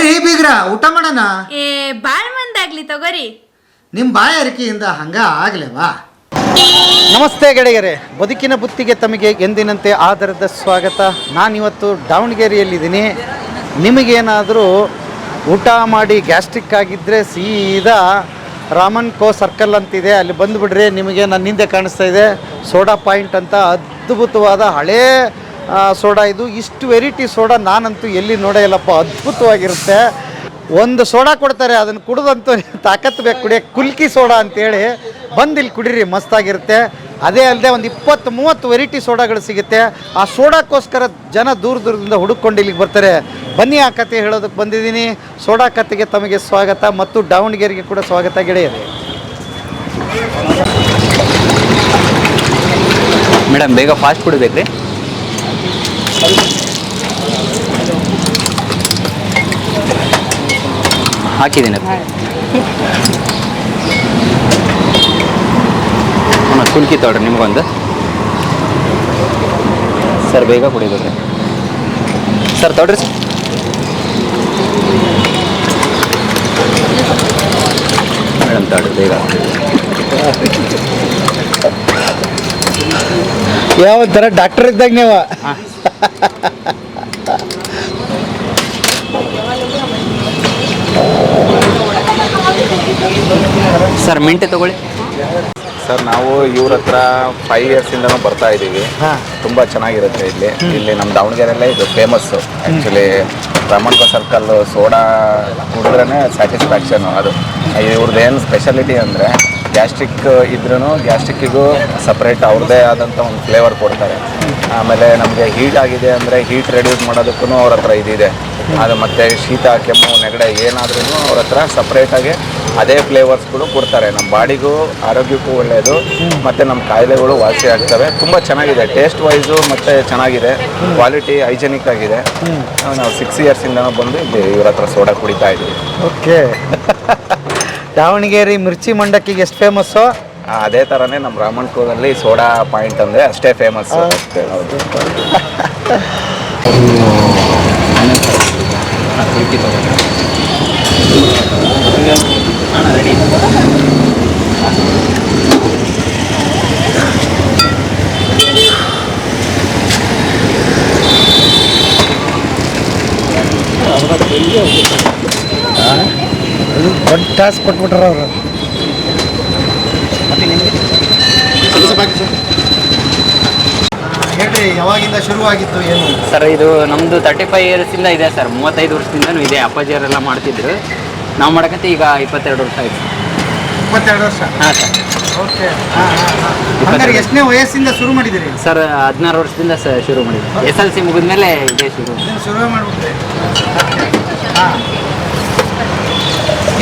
ಬರ್ರಿ ಬೀಗ್ರ ಊಟ ಮಾಡೋಣ? ಏ ಬಾಳ್ ಮಂದಾಗ್ಲಿ ತಗೋರಿ. ನಿಮ್ಮ ಬಾಯಾರಿಕೆಯಿಂದ ಹಂಗ ಆಗ್ಲೇವಾ? ನಮಸ್ತೆ ಗೆಳೆಯರೇ ಬದುಕಿನ ಬುತ್ತಿಗೆ ತಮಗೆ ಎಂದಿನಂತೆ ಆಧಾರದ ಸ್ವಾಗತ. ನಾನಿವತ್ತು ದಾವಣಗೆರೆಯಲ್ಲಿದ್ದೀನಿ. ನಿಮಗೇನಾದರೂ ಊಟ ಮಾಡಿ ಗ್ಯಾಸ್ಟ್ರಿಕ್ ಆಗಿದ್ದರೆ ಸೀದಾ ರಾಮನ್ ಕೋ ಸರ್ಕಲ್ ಅಂತಿದೆ. ಅಲ್ಲಿ ಬಂದುಬಿಡ್ರಿ ನಿಮಗೆ ನನ್ನ ಹಿಂದೆ ಕಾಣಿಸ್ತಾ ಇದೆ. ಸೋಡಾ ಪಾಯಿಂಟ್ ಅಂತ ಅದ್ಭುತವಾದ ಹಳೇ ಸೋಡಾ ಇದು. ಇಷ್ಟು ವೆರೈಟಿ ಸೋಡಾ ನಾನಂತೂ ಎಲ್ಲಿ ನೋಡೇ ಇಲ್ಲಪ್ಪ. ಅದ್ಭುತವಾಗಿರುತ್ತೆ. ಒಂದು ಸೋಡಾ ಕೊಡ್ತಾರೆ, ಅದನ್ನು ಕುಡಿದಂತೂ ತಾಕತ್ತು ಬೇಕು ಕುಡಿಯ ಕುಲ್ಕಿ ಸೋಡಾ ಅಂತೇಳಿ ಬಂದು ಇಲ್ಲಿ ಕುಡೀರಿ, ಮಸ್ತಾಗಿರುತ್ತೆ. ಅದೇ ಅಲ್ಲದೆ ಒಂದು ಇಪ್ಪತ್ತು ಮೂವತ್ತು ವೆರೈಟಿ ಸೋಡಾಗಳು ಸಿಗುತ್ತೆ. ಆ ಸೋಡಾಕ್ಕೋಸ್ಕರ ಜನ ದೂರ ದೂರದಿಂದ ಹುಡುಕೊಂಡು ಇಲ್ಲಿಗೆ ಬರ್ತಾರೆ. ಬನ್ನಿ, ಆ ಕತೆ ಹೇಳೋದಕ್ಕೆ ಬಂದಿದ್ದೀನಿ. ಸೋಡಾ ಕತೆಗೆ ತಮಗೆ ಸ್ವಾಗತ ಮತ್ತು ದಾವಣಗೆರೆಗೆ ಕೂಡ ಸ್ವಾಗತ ಗೆಳೆಯರಿ. ಮೇಡಮ್, ಬೇಗ ಫಾಸ್ಟ್ ಫುಡ್ ಬೇಕ್ರಿ? ಹಾಕಿದ್ದೀನಿ. ಕುಲ್ಕಿ ತೊಗೊಳ್ರಿ ನಿಮಗೊಂದು? ಸರ್ ಬೇಗ ಕುಡಿಬೇಕ್ರಿ ಸರ್ ತೊಗೊಳ್ರಿ ಸರ್. ಮೇಡಮ್ ತೊಗೊಳ್ರಿ ಬೇಗ. ಯಾವ ಥರ ಡಾಕ್ಟರ್ ಇದ್ದಾಗ ನೀವು? ಸರ್ ಮಿಂಟೆ ತಗೊಳ್ಳಿ. ಸರ್ ನಾವು ಇವ್ರ ಹತ್ರ ಫೈವ್ ಇಂದ ಬರ್ತಾ ಇದ್ದೀವಿ ತುಂಬಾ ತುಂಬ ಚೆನ್ನಾಗಿರುತ್ತೆ ಇಲ್ಲಿ. ಇಲ್ಲಿ ನಮ್ಮ ದಾವಣಗೆರೆಯಲ್ಲೇ ಇದು ಫೇಮಸ್ಸು ಆ್ಯಕ್ಚುಲಿ ರಮಣ್ಕೋ ಸರ್ಕಲ್ ಸೋಡಾ ಕುಡಿದ್ರೇ ಸ್ಯಾಟಿಸ್ಫ್ಯಾಕ್ಷನ್ ಅದು. ಇವ್ರದ್ದು ಏನು ಸ್ಪೆಷಾಲಿಟಿ ಅಂದರೆ ಗ್ಯಾಸ್ಟ್ರಿಕ್ ಇದ್ರೂ ಗ್ಯಾಸ್ಟ್ರಿಕ್ಕಿಗೂ ಸಪ್ರೇಟ್ ಅವ್ರದ್ದೇ ಆದಂಥ ಒಂದು ಫ್ಲೇವರ್ ಕೊಡ್ತಾರೆ. ಆಮೇಲೆ ನಮಗೆ ಹೀಟ್ ಆಗಿದೆ ಅಂದರೆ ಹೀಟ್ ರೆಡ್ಯೂಸ್ ಮಾಡೋದಕ್ಕೂ ಅವ್ರ ಹತ್ರ ಇದಿದೆ ಅದು ಮತ್ತು ಶೀತ ಕೆಮ್ಮು ನೆಗಡೆ ಏನಾದ್ರೂ ಅವ್ರ ಹತ್ರ ಸಪ್ರೇಟಾಗಿ ಅದೇ ಫ್ಲೇವರ್ಸ್ಗಳು ಕೊಡ್ತಾರೆ. ನಮ್ಮ ಬಾಡಿಗೂ ಆರೋಗ್ಯಕ್ಕೂ ಒಳ್ಳೆಯದು ಮತ್ತು ನಮ್ಮ ಕಾಯಿಲೆಗಳು ವಾಸಿ ಆಗ್ತವೆ. ತುಂಬ ಚೆನ್ನಾಗಿದೆ. ಟೇಸ್ಟ್ ವೈಸು ಮತ್ತು ಚೆನ್ನಾಗಿದೆ. ಕ್ವಾಲಿಟಿ ಹೈಜೆನಿಕ್ ಆಗಿದೆ. ನಾವು ಸಿಕ್ಸ್ ಇಯರ್ಸಿಂದ ಬಂದು ಇಲ್ಲಿ ಇವ್ರ ಹತ್ರ ಸೋಡಾ ಕುಡಿತಾ ಇದ್ದೀವಿ. ಓಕೆ ದಾವಣಗೆರೆ ಮಿರ್ಚಿ ಮಂಡಕ್ಕಿಗೆ ಎಷ್ಟು ಫೇಮಸ್ ಆ, ಅದೇ ಥರನೇ ನಮ್ಮ ರಾಮಣ್ಕೋದಲ್ಲಿ ಸೋಡಾ ಪಾಯಿಂಟ್ ಅಂದರೆ ಅಷ್ಟೇ ಫೇಮಸ್ ಅಷ್ಟೇ ಹೌದು ರೆಡಿ ದೊಡ್ಡ ಟಾಸ್ಕ್ ಕೊಟ್ಬಿಟ್ರ ಅವರು. ಹೇಳ್ರಿ ಯಾವಾಗಿಂದ ಶುರುವಾಗಿತ್ತು ಏನು? ಸರ್ ಇದು ನಮ್ಮದು ತರ್ಟಿ ಫೈವ್ ಇಯರ್ಸಿಂದ ಇದೆ ಸರ್. ಮೂವತ್ತೈದು ವರ್ಷದಿಂದನೂ ಇದೆ. ಅಪ್ಪಾಜಿಯವರೆಲ್ಲ ಮಾಡ್ತಿದ್ರು. ನಾವು ಮಾಡಕಂತ ಈಗ ಇಪ್ಪತ್ತೆರಡು ವರ್ಷ ಆಯ್ತು. ಇಪ್ಪತ್ತೆರಡು ವರ್ಷ? ಹಾಂ ಸರ್. ಓಕೆ. ಹಂಗಾರೆ ಎಷ್ಟನೇ ವಯಸ್ಸಿಂದ ಶುರು ಮಾಡಿದಿರಿ? ಸರ್ ಹದಿನಾರು ವರ್ಷದಿಂದ ಸ ಶುರು ಮಾಡಿದ್ವಿ ಎಸ್ ಎಲ್ ಸಿ ಮುಗಿದ್ಮೇಲೆ ಇದೇ ಶುರು. ಶುರು ಮಾಡ್ಬಿಟ್ರಿ. ಹಾಂ.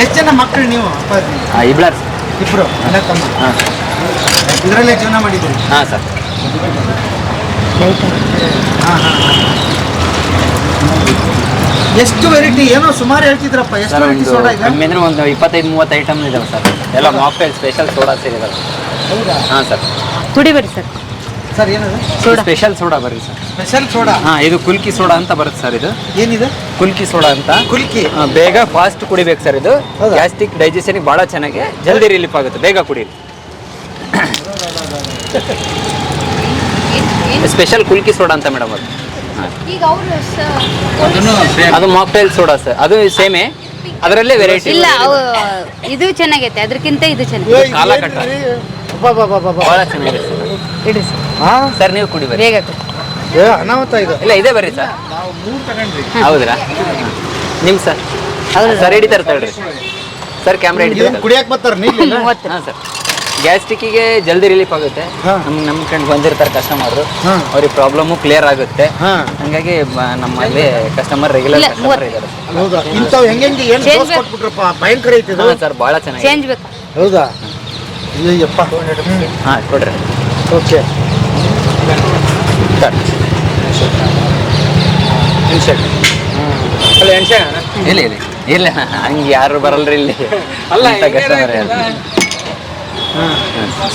ಎಷ್ಟು ಜನ ಮಕ್ಕಳು ನೀವು ಅಪ್ಪಾಜಿ? ಇಬ್ಳರ್. ಇಬ್ರು ಅಣ್ಣ ತಮ್ಮ? ಹಾಂ. ಇದರಲ್ಲೇ ಜೀವನ ಮಾಡಿದ್ದೀರಿ? ಹಾಂ ಸರ್. ಹಾಂ ಹಾಂ ಎಷ್ಟು ವೆರೈಟಿ ಏನೋ ಸುಮಾರು ಹೇಳ್ತಿದ್ರಪ್ಪ ಎಷ್ಟು ಸರ್ ವೆರೈಟಿ ಒಂದು ಸೋಡಾ ಈಗ ಕಮ್ಮಿ ಅಂದರೆ ಒಂದು ಇಪ್ಪತ್ತೈದು ಮೂವತ್ತು ಐಟಮ್ ಇದಾವೆ ಸರ್. ಎಲ್ಲ ಮಾಕ್ಟೈಲ್ ಸ್ಪೆಷಲ್ ಸೋಡಾ ಸೇರಿದಾವೆ ಹೌದಾ? ಹಾಂ ಸರ್. ಬರ್ರಿ ಸರ್. ಸರ್ ಏನದು? ಸ್ಪೆಷಲ್ ಸೋಡಾ ಬರ್ರಿ ಸರ್. ಸ್ಪೆಷಲ್ ಸೋಡಾ ಹಾಂ ಇದು ಕುಲ್ಕಿ ಸೋಡಾ ಅಂತ ಬರುತ್ತೆ ಸರ್ ಇದು. ಏನಿದೆ? ಕುಲ್ಕಿ ಸೋಡಾ ಅಂತ. ಕುಲ್ಕಿ? ಆ, ಬೇಗ ಫಾಸ್ಟ್ ಕುಡಿಬೇಕು ಸರ್ ಇದು. ಗ್ಯಾಸ್ಟಿಕ್ ಗ್ಯಾಸ್ಟ್ರಿಕ್ ಡೈಜೆಷನ್ಗೆ ಭಾಳ ಚೆನ್ನಾಗಿ ಜಲ್ದಿ ರಿಲೀಫ್ ಆಗುತ್ತೆ. ಬೇಗ ಕುಡೀರಿ ಸ್ಪೆಷಲ್ ಕುಲ್ಕಿ ಸೋಡಾ ಅಂತ ಮೇಡಮ್ ಅದು ಈಗ ಅವರು ಅದು ಮಾಕ್ಟೈಲ್ ಸೋಡಾ ಸರ್ ಅದು ಸೇಮೇ ಅದರಲ್ಲೇ ವೆರೈಟಿ ಇಲ್ಲ ಅವು ಇದು ಚೆನ್ನಾಗೈತೆ. ಅದಕ್ಕಿಂತ ಇದು ಚೆನ್ನಾಗಿ ಕಾಲ ಕಟ್ಟ. ಭಾಳ ಚೆನ್ನಾಗಿದೆ ಸರ್ ಇಡಿ ಸರ್ ಹಾಂ? ಸರ್ ನೀವು ಕುಡಿ ಬರ್ರಿ. ಬೇಗ ಕೊಡಿ. ಏ ಅನಾಹುತ ಇದು. ಇಲ್ಲ ಇದೆ ಬರ್ರಿ ಸರ್ ಹೌದ್ರಾ? ನಿಮ್ ಸರ್ ಸರ್ ಹಿಡಿತಾರೆ ತಗೊಳ್ರಿ ಸರ್ ಕ್ಯಾಮ್ರಾ ಹಿಡಿದ್ರೆ ಹಿಡಿತಾರೆ ಕುಡಿಯಕ್ಕೆ ಬರ್ತಾರೆ ನೀರು ಹಾಂ ಸರ್ ಗ್ಯಾಸ್ಟ್ರಿಕ್ಕಿಗೆ ಜಲ್ದಿ ರಿಲೀಫ್ ಆಗುತ್ತೆ. ನಮ್ಗೆ ನಮ್ಮ ಫ್ರೆಂಡ್ ಬಂದಿರ್ತಾರೆ ಕಸ್ಟಮರು. ಅವ್ರಿಗೆ ಪ್ರಾಬ್ಲಮ್ಮು ಕ್ಲಿಯರ್ ಆಗುತ್ತೆ. ಹಾಂ. ಹಂಗಾಗಿ ಬ- ನಮ್ಮಲ್ಲಿ ಕಸ್ಟಮರ್ ರೆಗ್ಯುಲರ್ ಕಸ್ಟಮರ್ ಇದ್ದಾರೆ ಹೌದಾ? ಇಂಥವು ಹೆಂಗೆ ಹೆಂಗೆ ಏನು. ಕೊಟ್ಬಿಟ್ರಪ್ಪ? ಭಯಂಕರ ಐತೆ ಇದು. ಸರ್ ಭಾಳ ಚೆನ್ನಾಗಿದೆ. ಚೇಂಜ್ ಬೇಕು. ಹೌದಾ? ಅಯ್ಯಪ್ಪ ಹಾಂ ಕೊಡ್ರಿ. ಓಕೆ. ಅಲ್ಲ ಇಲ್ಲ ಇಲ್ಲ. ಇಲ್ಲ ಹಂಗೆ ಯಾರು ಬರಲ್ರಿ ಇಲ್ಲಿ. ಅಲ್ಲ ಕಸ್ಟಮರ್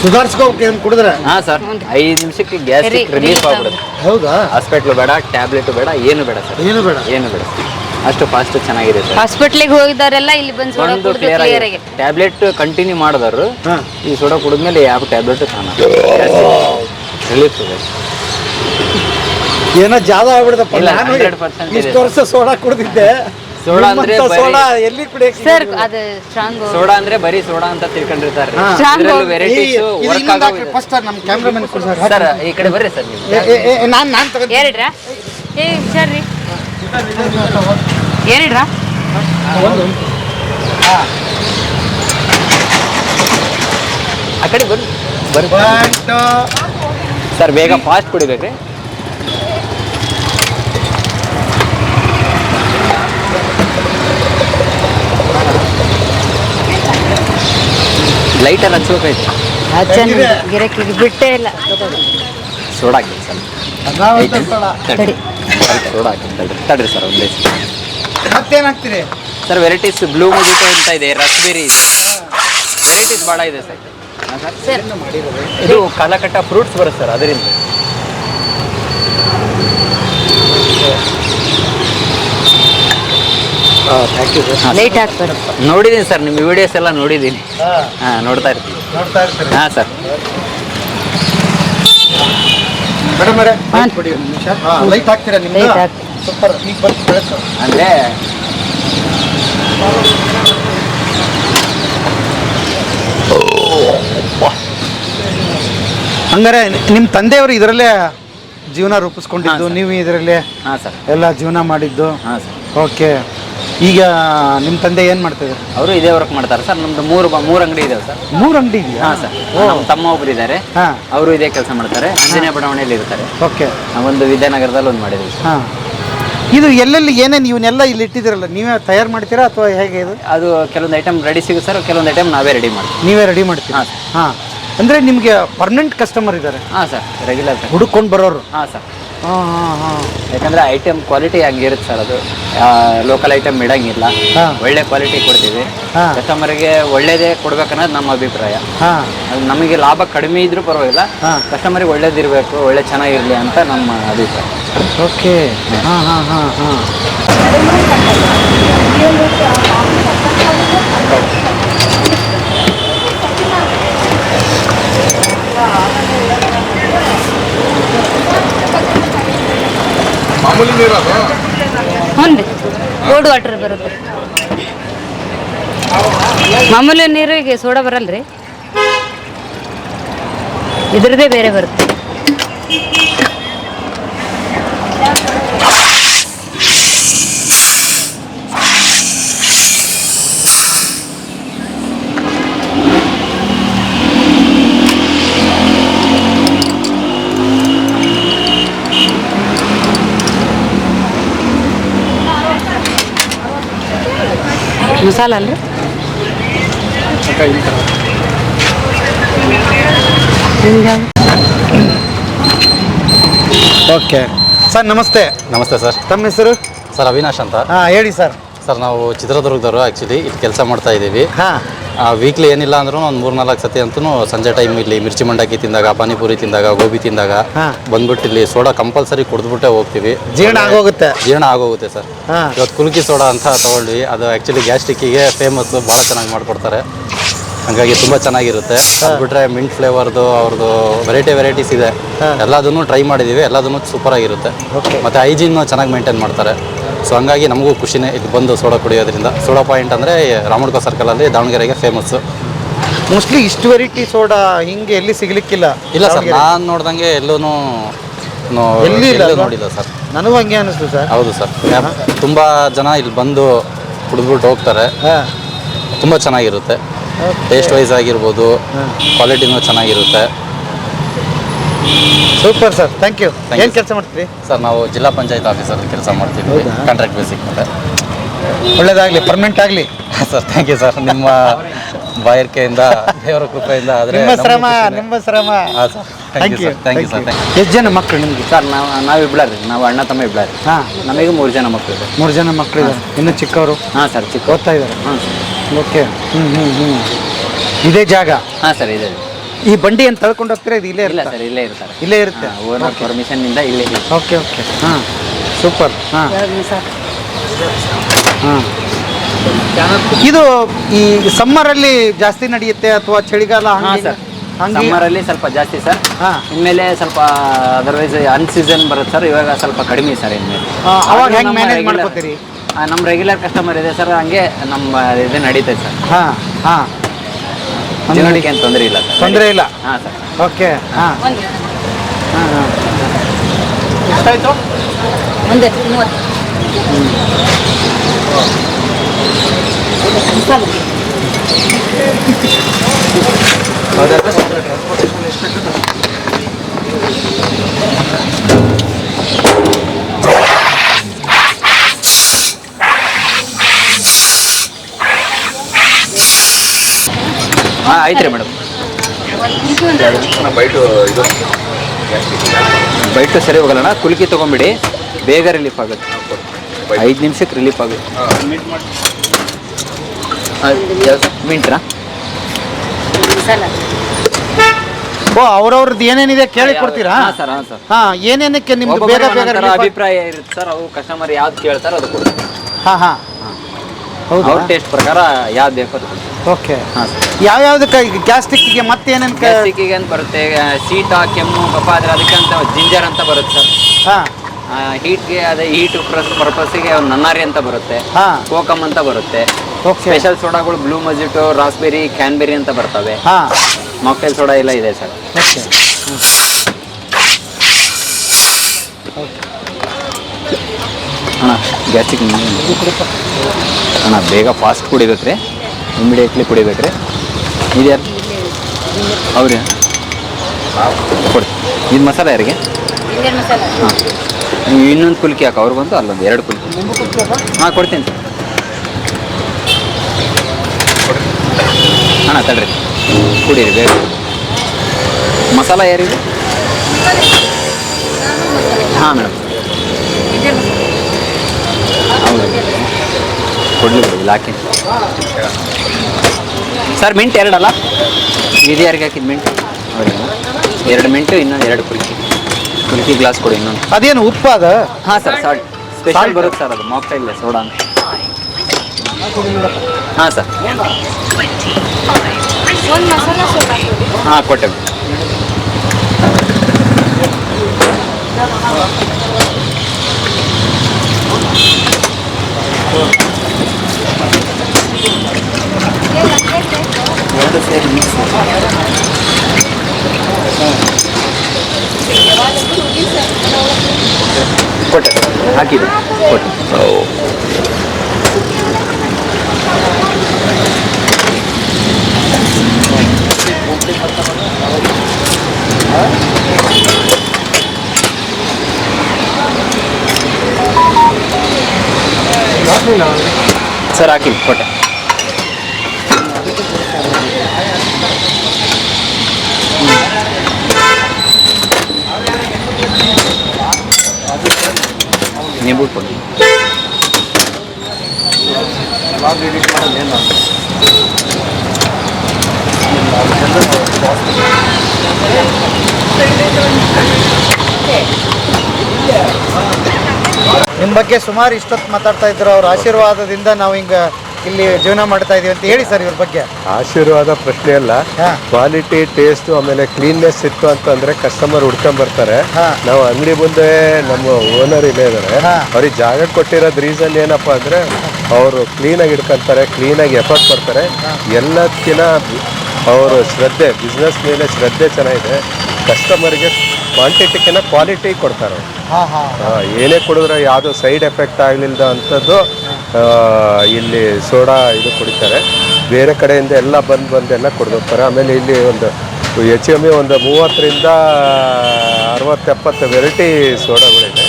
ಸುಧಾರಿಸ್ಕೋಬೇಕು ಏನು ಕುಡಿದ್ರೆ? ಹಾಂ ಸರ್. ಐದು ನಿಮಿಷಕ್ಕೆ ಗ್ಯಾಸ್ಟ್ರಿಕ್ Relief ರಿಲೀಫ್ ಆಗ್ಬಿಡುತ್ತೆ. ಹೌದಾ? ಹಾಸ್ಪಿಟ್ಲು ಬೇಡ ಟ್ಯಾಬ್ಲೆಟ್ ಬೇಡ ಏನು ಬೇಡ ಸರ್. ಏನು ಬೇಡ? ಏನು ಬೇಡ. ಅಷ್ಟು ಫಾಸ್ಟ್ ಚೆನ್ನಾಗಿದೆ ಸರ್. ಹಾಸ್ಪಿಟ್ಲಿಗೆ ಹೋಗಿದವರೆಲ್ಲ ಇಲ್ಲಿ ಬಂದು ಸೋಡಾ ಒಂದು ಕುಡಿದು ಕ್ಲಿಯರ್ ಆಗಿದೆ. ಟ್ಯಾಬ್ಲೆಟ್ ಕಂಟಿನ್ಯೂ ಮಾಡಿದವರು. ಹಾ. ಈ ಸೋಡಾ ಕುಡಿದ್ಮೇಲೆ ಯಾವ ಟ್ಯಾಬ್ಲೆಟ್ ಕಾಣ ರಿಲೀಫ್ ಇದೆ. ಏನೋ ಜಾದ ಆಗ್ಬಿಡ್ದಪ್ಪ. ಇಲ್ಲ, ನಾನು 100% ಇಷ್ಟು ವರ್ಷ ಸೋಡಾ ಕುಡ್ದಿದ್ದೆ. ಸೋಡಾ ಅಂದ್ರೆ ನಿಮ್ಮಂಥ ಬರೀ- ಸೋಡಾ ಎಲ್ಲಿ ಕುಡಿಯಕ್ಕೆ ಸರ್ ಅದು ಸ್ಟ್ರಾಂಗ್ ಸೋಡಾ ಅಂದ್ರೆ ಬರೀ ಸೋಡಾ ಅಂತ ತಿಳ್ಕೊಂಡಿರ್ತಾರೆ. ಹಾ. Strong ಹೋಗಿ- ವೆರೈಟೀಸ್ ವರ್ಕ್ ಆಗೋ ಫಸ್ಟ್ ನಮ್ಮ ಕ್ಯಾಮ್ರಾಮನ್ ಸರ್ ಈ ಕಡೆ ಬರ್ರಿ ಸರ್ ನೀವು. ನಾನು ನಾನು ತಗೊಂಡು ಏ ಆ ಕಡೆ ಬರ್ರಿ ಬರ್ರಿ ಸರ್ ಬೇಗ ಫಾಸ್ಟ್ ಕುಡಿಬೇಕ್ರಿ. ಲೈಟಲ್ಲಿ ಹಚ್ಬೇಕೈತಿ ಚೆನ್ನಾಗಿ ಗಿರಕಿಗೆ ಬಿಟ್ಟೇ ಇಲ್ಲ. ಸೋಡಾ ಹಾಕಿ ಸರ್. ತಡಿ. ಸೋಡಾ ಹಾಕಿ ತಡ್ರಿ. ತಡ್ರಿ ಸರ್ ಒಂದೇ ಮತ್ತೇನು ಹಾಕ್ತೀರಿ ಸರ್ ವೆರೈಟೀಸ್ ಬ್ಲೂ ಮುಜಿಟೋ ಅಂತ ಇದೆ ರಸ್ಬೆರಿ ಇದೆ. ವೆರೈಟೀಸ್ ಭಾಳ ಇದೆ ಸರ್. ಸರ್. ಇದು ಕಾಲಕಟ್ಟ ಫ್ರೂಟ್ಸ್ ಬರುತ್ತೆ ಸರ್ ಅದರಿಂದ. ಥ್ಯಾಂಕ್ ಯು ಸರ್ ಲೇಟ್ ಹಾಕ್ತಾರೆ ನೋಡಿದ್ದೀನಿ ಸರ್ ನಿಮ್ಮ ವಿಡಿಯೋಸ್ ಎಲ್ಲ ನೋಡಿದ್ದೀನಿ ಹಾಂ. ನೋಡ್ತಾ ಇರ್ತೀನಿ. ನೋಡ್ತಾ ಇರ್ತೀನಿ ಹಾಂ ಸರ್ ಮೇಡಮ್ ಅವರೇ ಹಾಂ. ಕೊಡಿ ಒಂದು ನಿಮಿಷ. ಲೈಟ್ ಹಾಕ್ತೀರಾ ನಿಮ್ಗೆ ಲೈಟ್ ಹಾಕ್ತೀನಿ. ಸೂಪರ್ ಈಗ ಬಂತು ಬೆಳಕು ಅಂದರೆ ಹಂಗಾರೆ ನಿಮ್ಮ ತಂದೆಯವರು ಇದರಲ್ಲೇ ಜೀವನ ರೂಪಿಸ್ಕೊಂಡಿದ್ದು ನೀವು ಇದರಲ್ಲೇ ಹಾಂ ಸರ್ ಎಲ್ಲ ಜೀವನ ಮಾಡಿದ್ದು. ಹಾಂ ಸರ್ ಓಕೆ ಈಗ ನಿಮ್ಮ ತಂದೆ ಏನು ಮಾಡ್ತಿದ್ದಾರೆ ಅವರು ಇದೇ ವರ್ಕ್ ಮಾಡ್ತಾರೆ ಸರ್ ನಮ್ದು ಮೂರು ಬ- ಮೂರು ಅಂಗಡಿ ಇದಾವೆ ಸರ್. ಮೂರು ಅಂಗಡಿ ಇದೆಯಾ? ಹಾಂ ಸರ್ ನಮ್ಮ ತಮ್ಮ ಒಬ್ರು ಇದ್ದಾರೆ. ಹಾಂ. ಅವರು ಇದೇ ಕೆಲಸ ಮಾಡ್ತಾರೆ ಅಂಜನೇಯ ಬಡಾವಣೆಯಲ್ಲಿ ಇರ್ತಾರೆ. ಓಕೆ. ಒಂದು ವಿದ್ಯಾನಗರದಲ್ಲಿ ಒಂದು ಮಾಡಿದ್ವಿ ಸರ್. ಹಾಂ. ಇದು ಎಲ್ಲೆಲ್ಲಿ ಏನೇನು ಇವನ್ನೆಲ್ಲ ಇಲ್ಲಿ ಇಟ್ಟಿದ್ದೀರಲ್ಲ ನೀವೇ ತಯಾರು ಮಾಡ್ತೀರಾ ಅಥವಾ ಹೇಗೆ ಇದು? ಅದು ಕೆಲವೊಂದು ಐಟಮ್ ರೆಡಿ ಸಿಗುತ್ತೆ ಸರ್ ಕೆಲವೊಂದು ಐಟಮ್ ನಾವೇ ರೆಡಿ ಮಾಡ್ತೀವಿ. ನೀವೇ ರೆಡಿ ಮಾಡ್ತೀರಾ? ಹಾಂ ಹಾಂ. ಅಂದರೆ ನಿಮಗೆ ಪರ್ಮನೆಂಟ್ ಕಸ್ಟಮರ್ ಇದ್ದಾರೆ ಹಾಂ ಸರ್ ರೆಗ್ಯುಲರ್ ಸರ್ ಹುಡುಕೊಂಡು ಬರೋರು? ಹಾಂ ಸರ್ ಹಾಂ ಹಾಂ ಹಾಂ. ಯಾಕಂದ್ರೆ ಐಟಮ್ ಕ್ವಾಲಿಟಿ ಹಂಗಿರುತ್ತೆ ಸರ್ ಅದು. ಲೋಕಲ್ ಐಟಮ್ ಇಡಂಗಿಲ್ಲ. ಹಾ. ಒಳ್ಳೆ ಕ್ವಾಲಿಟಿ ಕೊಡ್ತೀವಿ. ಹಾ. ಕಸ್ಟಮರ್ಗೆ ಒಳ್ಳೇದೇ ಕೊಡ್ಬೇಕನ್ನೋದು ನಮ್ಮ ಅಭಿಪ್ರಾಯ. ಹಾಂ. ಅದು ನಮಗೆ ಲಾಭ ಕಡಿಮೆ ಇದ್ರೂ ಪರವಾಗಿಲ್ಲ. ಹಾ. ಕಸ್ಟಮರಿಗೆ ಒಳ್ಳೇದಿರಬೇಕು ಒಳ್ಳೆ ಚೆನ್ನಾಗಿರಲಿ ಅಂತ ನಮ್ಮ ಅಭಿಪ್ರಾಯ. ಓಕೆ ಹಾಂ ಹಾಂ ಹಾಂ ಹಾಂ. ಹ್ಞೂ ರೀ. ಕೋಲ್ಡ್ ವಾಟರ್ ಬರುತ್ತೆ. ಮಾಮೂಲಿ ನೀರಿಗೆ ಸೋಡಾ ಬರಲ್ರಿ ಇದ್ರದ್ದೇ ಬೇರೆ ಬರುತ್ತೆ. ಮಸಾಲ ಅಲ್ರಿ ಓಕೆ. ಸರ್ ನಮಸ್ತೆ. ನಮಸ್ತೆ ಸರ್. ತಮ್ಮ ಹೆಸರು? ಸರ್ ಅವಿನಾಶ್ ಅಂತ. ಹಾಂ ಹೇಳಿ ಸರ್. ಸರ್ ನಾವು ಚಿತ್ರದುರ್ಗದವರು ಆ್ಯಕ್ಚುಲಿ ಇಲ್ಲಿ ಕೆಲಸ ಮಾಡ್ತಾ ಇದ್ದೀವಿ. ಹಾಂ. ವೀಕ್ಲಿ ಏನಿಲ್ಲ ಅಂದ್ರೂ ಒಂದು ಮೂರು ನಾಲ್ಕು ಸತಿ ಅಂತೂ ಸಂಜೆ ಟೈಮ್ ಇಲ್ಲಿ ಮಿರ್ಚಿ ಮಂಡಕ್ಕಿ ತಿಂದಾಗ ಪಾನಿಪುರಿ ತಿಂದಾಗ ಗೋಬಿ ತಿಂದಾಗ. ಬಂದ್ಬಿಟ್ಟು ಇಲ್ಲಿ ಸೋಡಾ ಕಂಪಲ್ಸರಿ ಕುಡಿದ್ಬಿಟ್ಟೆ ಹೋಗ್ತೀವಿ. ಜೀರ್ಣ ಆಗೋಗುತ್ತೆ. ಜೀರ್ಣ ಆಗೋಗುತ್ತೆ ಸರ್ ಇವತ್ತು ಕುಲ್ಕಿ ಸೋಡಾ ಅಂತ ತಗೊಂಡ್ವಿ ಅದು ಆ್ಯಕ್ಚುಲಿ ಗ್ಯಾಸ್ಟಿಕ್ಕಿಗೆ ಫೇಮಸ್ಸು ಭಾಳ ಚೆನ್ನಾಗಿ ಮಾಡಿಕೊಡ್ತಾರೆ. ಹಾಗಾಗಿ ತುಂಬ ಚೆನ್ನಾಗಿರುತ್ತೆ. ಅದು ಬಿಟ್ಟರೆ ಮಿಂಟ್ ಫ್ಲೇವರ್ದು ಅವ್ರದ್ದು ವೆರೈಟಿ ವೆರೈಟೀಸ್ ಇದೆ. ಎಲ್ಲದನ್ನು ಟ್ರೈ ಮಾಡಿದ್ದೀವಿ ಎಲ್ಲದನ್ನು ಸೂಪರಾಗಿರುತ್ತೆ ಆಗಿರುತ್ತೆ. ಮತ್ತು ಹೈಜೀನ್ ಚೆನ್ನಾಗಿ ಮೇಂಟೈನ್ ಮಾಡ್ತಾರೆ. ಸೊ ಹಂಗಾಗಿ ನಮಗೂ ಖುಷಿನೇ ಇದು ಬಂದು ಸೋಡಾ ಕುಡಿಯೋದ್ರಿಂದ. ಸೋಡಾ ಪಾಯಿಂಟ್ ಅಂದರೆ ರಾಮಡ್ಕೋ ಸರ್ಕಲಲ್ಲಿ ದಾವಣಗೆರೆಗೆ ಫೇಮಸ್ಸು ಮೋಸ್ಟ್ಲಿ ಇಷ್ಟು ವೆರೈಟಿ ಸೋಡಾ ಹಿಂಗೆ ಎಲ್ಲಿ ಸಿಗಲಿಕ್ಕಿಲ್ಲ. ಇಲ್ಲ ಸರ್ ನಾನು ನೋಡ್ದಂಗೆ ಎಲ್ಲೂ? ನೋಡಿಲ್ಲ ಸರ್. ನನಗೂ ಹಂಗೆ ಅನಿಸ್ತು ಸರ್. ಹೌದು ಸರ್. ತುಂಬ ಜನ ಇಲ್ಲಿ ಬಂದು ಕುಡಿದ್ಬಿಟ್ಟು ಹೋಗ್ತಾರೆ. ತುಂಬ ಚೆನ್ನಾಗಿರುತ್ತೆ. ಟೇಸ್ಟ್ ವೈಸ್ ಆಗಿರ್ಬೋದು ಕ್ವಾಲಿಟಿನೂ ಚೆನ್ನಾಗಿರುತ್ತೆ. Super sir thank you Thank ಏನು ಕೆಲಸ ಮಾಡ್ತೀರಿ? ಸರ್ ನಾವು ಜಿಲ್ಲಾ ಪಂಚಾಯತ್ ಆಫೀಸರ್ ಕೆಲಸ ಮಾಡ್ತಿದ್ವಿ. ಹೌದಾ? ಕಾಂಟ್ರಾಕ್ಟ್ ಬೇಸಿಕ್ ಮೇಲೆ ಒಳ್ಳೇದಾಗಲಿ ಪರ್ಮನೆಂಟ್ ಆಗಲಿ. ಸರ್ ಥ್ಯಾಂಕ್ ಯು ಸರ್ ನಿಮ್ಮ ಬಾಯರ್ಕೆಯಿಂದ ದೇವರ ಕೃಪೆಯಿಂದ ಆದರೆ ನಿಮ್ಮ ಶ್ರಮ ನಿಮ್ಮ ಶ್ರಮ. ಹಾಂ sir thank you sir thank you sir thank you ಎಷ್ಟು ಜನ ಮಕ್ಕಳು ನಿಮಗೆ? ಸರ್ ನಾವು ನಾವು ಇಬ್ಬಳಾರಿ ನಾವು ಅಣ್ಣ ತಮ್ಮ ಇಬ್ಬಳಾರಿ ಹಾಂ. ನಮಗೆ ಮೂರು ಜನ ಮಕ್ಕಳು ಇದೆ. ಮೂರು ಜನ ಮಕ್ಕಳು ಇದ್ದಾರೆ. ಇನ್ನು ಚಿಕ್ಕವರು? ಹಾಂ ಸರ್ ಚಿಕ್ಕ ಓದ್ತಾ ಇದ್ದಾರೆ? ಹಾಂ ಓಕೆ ಹ್ಞೂ ಹ್ಞೂ ಹ್ಞೂ ಇದೇ ಜಾಗ? ಹಾಂ ಸರ್ ಇದೆ. ಈ ಬಂಡಿ ಏನ್ ತಳ್ಕೊಂಡು ಹೋಗ್ತೀರಾ? ಇದು ಇಲ್ಲೇ ಇಲ್ಲ ಇರುತ್ತೆ? ಸರ್ ಇಲ್ಲೇ ಇರ್ತಾರೆ. ಇಲ್ಲೇ ಇರುತ್ತೆ? ಓನರ್ ಪರ್ಮಿಷನ್ನಿಂದ ಇಲ್ಲೇ ಇರ್ತಾರೆ. ಓಕೆ ಓಕೆ ಹಾಂ ಸೂಪರ್ ಹಾಂ. ಹಾಂ. ಇದು ಈ ಸಮ್ಮರಲ್ಲಿ ಜಾಸ್ತಿ ನಡೆಯುತ್ತೆ ಅಥವಾ ಚಳಿಗಾಲ ಹಾಂ ಸರ್. ಸಮ್ಮರ್ ಸಮ್ಮರಲ್ಲಿ ಸ್ವಲ್ಪ ಜಾಸ್ತಿ ಸರ್. ಹಾಂ. ಇನ್ಮೇಲೆ ಸ್ವಲ್ಪ ಅದರ್ವೈಸ್ ಅನ್ ಸೀಸನ್ ಬರುತ್ತೆ ಸರ್. ಇವಾಗ ಸ್ವಲ್ಪ ಕಡಿಮೆ ಸರ್ ಇನ್ಮೇಲೆ. ಅವಾಗ ಹೆಂಗೆ ಮ್ಯಾನೇಜ್ ಮಾಡ್ಕೊತೀರಿ? ನಮ್ಮ ರೆಗ್ಯುಲರ್ ಕಸ್ಟಮರ್ ಇದೆ ಸರ್. ಹಂಗೆ ನಮ್ಮ ಇದು ನಡೀತೈತೆ ಸರ್. ಹಾಂ ಹಾಂ. ಜೀವನಕ್ಕೆ ಏನು ತೊಂದರೆ ಇಲ್ಲ ಸರ್? ತೊಂದರೆ ಇಲ್ಲ. ಹಾಂ ಸರ್. ಓಕೆ. ಹಾಂ. ಒಂದು. ಹಾಂ ಹಾಂ. ಒಂದು ಮೂವತ್ತು. ಹಾಂ ಆಯ್ತು ರೀ ಮೇಡಮ್. ಬೈಟು ಇದು ಬೈಟು ಸರಿ ಹೋಗಲ್ಲಣ್ಣ ಕುಲ್ಕಿ ತೊಗೊಂಬಿಡಿ ಬೇಗ ರಿಲೀಫ್ ಆಗುತ್ತೆ. ಐದು ನಿಮಿಷಕ್ಕೆ ರಿಲೀಫ್ ಆಗುತ್ತೆ. ಮಿಂಟ್ರಾ ಓ ಅವ್ರವ್ರದ್ದು ಏನೇನಿದೆ ಕೇಳಿ ಕೊಡ್ತೀರಾ? ಹಾಂ ಸರ್ ಹಾಂ ಸರ್. ಹಾಂ ಏನೇನಕ್ಕೆ ನಿಮ್ದು ಬೇಗ ಬೇಗ ಅಭಿಪ್ರಾಯ ಇರುತ್ತೆ ಸರ್. ಅವು ಕಸ್ಟಮರ್ ಯಾವ್ದು ಕೇಳ್ತಾರೋ ಅದು ಕೊಡ್ತಾರೆ. ಹಾಂ ಹಾಂ. ಹೌದು? ಅವ್ರ ಟೇಸ್ಟ್ ಪ್ರಕಾರ ಯಾವ್ದು ಬೇಕೋ ಅದು ಓಕೆ ಹಾಂ ಸರ್. ಯಾವ್ಯಾವ್ದಕ್ಕೆ ಗ್ಯಾಸ್ಟ್ರಿಕ್ಕಿಗೆ ಮತ್ತೆ ಏನೇನು ಗ್ಯಾಸ್ಟಿಕ್ಕಿಗೆ ಅಂತ ಬರುತ್ತೆ? ಆ, ಶೀತ ಕೆಮ್ಮು ಕಫ ಆದರೆ ಅದಕ್ಕಂತ ಜಿಂಜರ್ ಅಂತ ಬರುತ್ತೆ ಸರ್. ಹಾಂ. ಹೀಟ್ಗೆ ಅದೇ ಹೀಟ್ ಪರ್ಪಸ್ಸಿಗೆ ನನ್ನಾರಿ ಅಂತ ಬರುತ್ತೆ. ಹಾಂ. ಕೋಕಮ್ ಅಂತ ಬರುತ್ತೆ. ಓಕೆ ಸ್ಪೆಷಲ್ ಸೋಡಾಗಳು ಬ್ಲೂ ಮಜಿಟೋ ರಾಸ್ಬೆರಿ ಕ್ಯಾನ್ಬೆರಿ ಅಂತ ಬರ್ತವೆ. ಹಾಂ. ಮಾಕ್ಟೈಲ್ ಸೋಡಾ ಎಲ್ಲ ಇದೆ ಸರ್. ಓಕೆ ಅಣ್ಣ ಗ್ಯಾಸ್ಟ್ರಿಕ್ ಅಣ್ಣ ಬೇಗ ಫಾಸ್ಟ್ ಕುಡಿಬೇಕು ರೀ ಇಮಿಡಿಯೇಟ್ಲಿ ಕುಡಿಬೇಕ್ರಿ ಇದು ಯಾರು? ಅವ್ರಿ ಕೊಡಿ. ಇದು ಮಸಾಲ ಯಾರಿಗೆ? ಹಾಂ. ನೀವು ಇನ್ನೊಂದು ಕುಲ್ಕಿ ಹಾಕಿ ಅವ್ರಿಗೊಂದು ಅಲ್ಲೊಂದು ಎರಡು ಕುಲ್ಕಿ. ಹಾಂ ಕೊಡ್ತೀನಿ. ಹಾಂ ಅಣ್ಣ ತಡ್ರಿ. ಕುಡೀರಿ ಬೇಗ. ಮಸಾಲ ಯಾರಿಗೆ ಹಾಂ ಮೇಡಮ್. ಹೌದು. ಕೊಡ್ಲಿ ಬಿಡಿ ಇಲ್ಲಿ ಹಾಕಿ ಸರ್ ಮಿಂಟ್ ಎರಡಲ್ಲ? ಇದು ಯಾರಿಗೆ ಹಾಕಿದ್ದು ಮಿಂಟ್? ಎರಡು ಮಿಂಟು ಇನ್ನೊಂದು ಎರಡು ಕುಲ್ಕಿ. ಕುಲ್ಕಿ ಗ್ಲಾಸ್ ಕೊಡಿ ಇನ್ನೊಂದು. ಅದೇನು ಉಪ್ಪು ಅದ? ಹಾಂ ಸರ್ ಸಾಲ್ಟ್. ಸ್ಪೆಷಲ್ ಬರುತ್ತೆ ಸರ್ ಅದು ಮಾಕ್ಟೈಲ್ ಸೋಡಾ ಅಂತ. ಹಾಂ ಸರ್. ಹಾಂ ಕೊಟ್ಟೆ. ಸೋಡಾ ಹಾಂ ಕೊಟ್ಟೆ ಎರಡು ಸೇರಿ ಮಿಕ್ಸ್ ಕೊಟ್ಟೆ ಹಾಕಿದೆ ಕೊಟ್ಟೆ ಸರ್ ಹಾಕಿ ಕೊಟ್ಟೆ ನಿಂಬು ಕೊಡಿ. ನಿಮ್ಮ ಬಗ್ಗೆ ಸುಮಾರು ಇಷ್ಟೊತ್ತು ಮಾತಾಡ್ತಾ ಇದ್ರು. ಅವ್ರ ಆಶೀರ್ವಾದದಿಂದ ನಾವು ಹಿಂಗೆ ಇಲ್ಲಿ ಜೀವನ ಮಾಡ್ತಾ ಇದೀವಿ ಅಂತ ಹೇಳಿ ಸರ್ ಇವ್ರ ಬಗ್ಗೆ ಆಶೀರ್ವಾದ ಪ್ರಶ್ನೆ ಅಲ್ಲ ಹಾ. ಕ್ವಾಲಿಟಿ ಟೇಸ್ಟ್ ಆಮೇಲೆ ಕ್ಲೀನ್ನೆಸ್ ಇತ್ತು ಅಂತಂದ್ರೆ ಕಸ್ಟಮರ್ ಹುಡ್ಕೊಂಡ್ ಬರ್ತಾರೆ ಹಾ. ನಾವು ಅಂಗಡಿ ಮುಂದೆ ನಮ್ಮ ಓನರ್ ಇಲ್ಲೇ ಇದಾರೆ ಹಾ. ಅವ್ರಿಗೆ ಜಾಗ ಕೊಟ್ಟಿರೋದ್ ರೀಸನ್ ಏನಪ್ಪಾ ಅಂದ್ರೆ ಅವರು ಕ್ಲೀನಾಗಿ ಇಟ್ಕೊಂತಾರೆ ಕ್ಲೀನಾಗಿ ಎಫರ್ಟ್ ಕೊಡ್ತಾರೆ ಎಲ್ಲದಕ್ಕಿಂತ ಅವರು ಶ್ರದ್ಧೆ ಬಿಸ್ನೆಸ್ ಮೇಲೆ ಶ್ರದ್ಧೆ ಚೆನ್ನಾಗಿದೆ ಕಸ್ಟಮರ್ಗೆ ಕ್ವಾಂಟಿಟಿಕಿನ ಕ್ವಾಲಿಟಿ ಕೊಡ್ತಾರೆ. ಹಾಂ ಹಾಂ ಏನೇ ಕುಡಿದ್ರೆ ಯಾವುದು ಸೈಡ್ ಎಫೆಕ್ಟ್ ಆಗಲಿಲ್ಲ ಅಂಥದ್ದು ಇಲ್ಲಿ ಸೋಡಾ ಇದು ಕುಡಿತಾರೆ. ಬೇರೆ ಕಡೆಯಿಂದ ಎಲ್ಲ ಬಂದು ಬಂದು ಎಲ್ಲ ಕುಡಿದೋಗ್ತಾರೆ. ಆಮೇಲೆ ಇಲ್ಲಿ ಒಂದು ಹೆಚ್ಚು ಕಮ್ಮಿ ಒಂದು ಮೂವತ್ತರಿಂದ ಅರವತ್ತು ಎಪ್ಪತ್ತು ವೆರೈಟಿ ಸೋಡಾಗಳಿದೆ.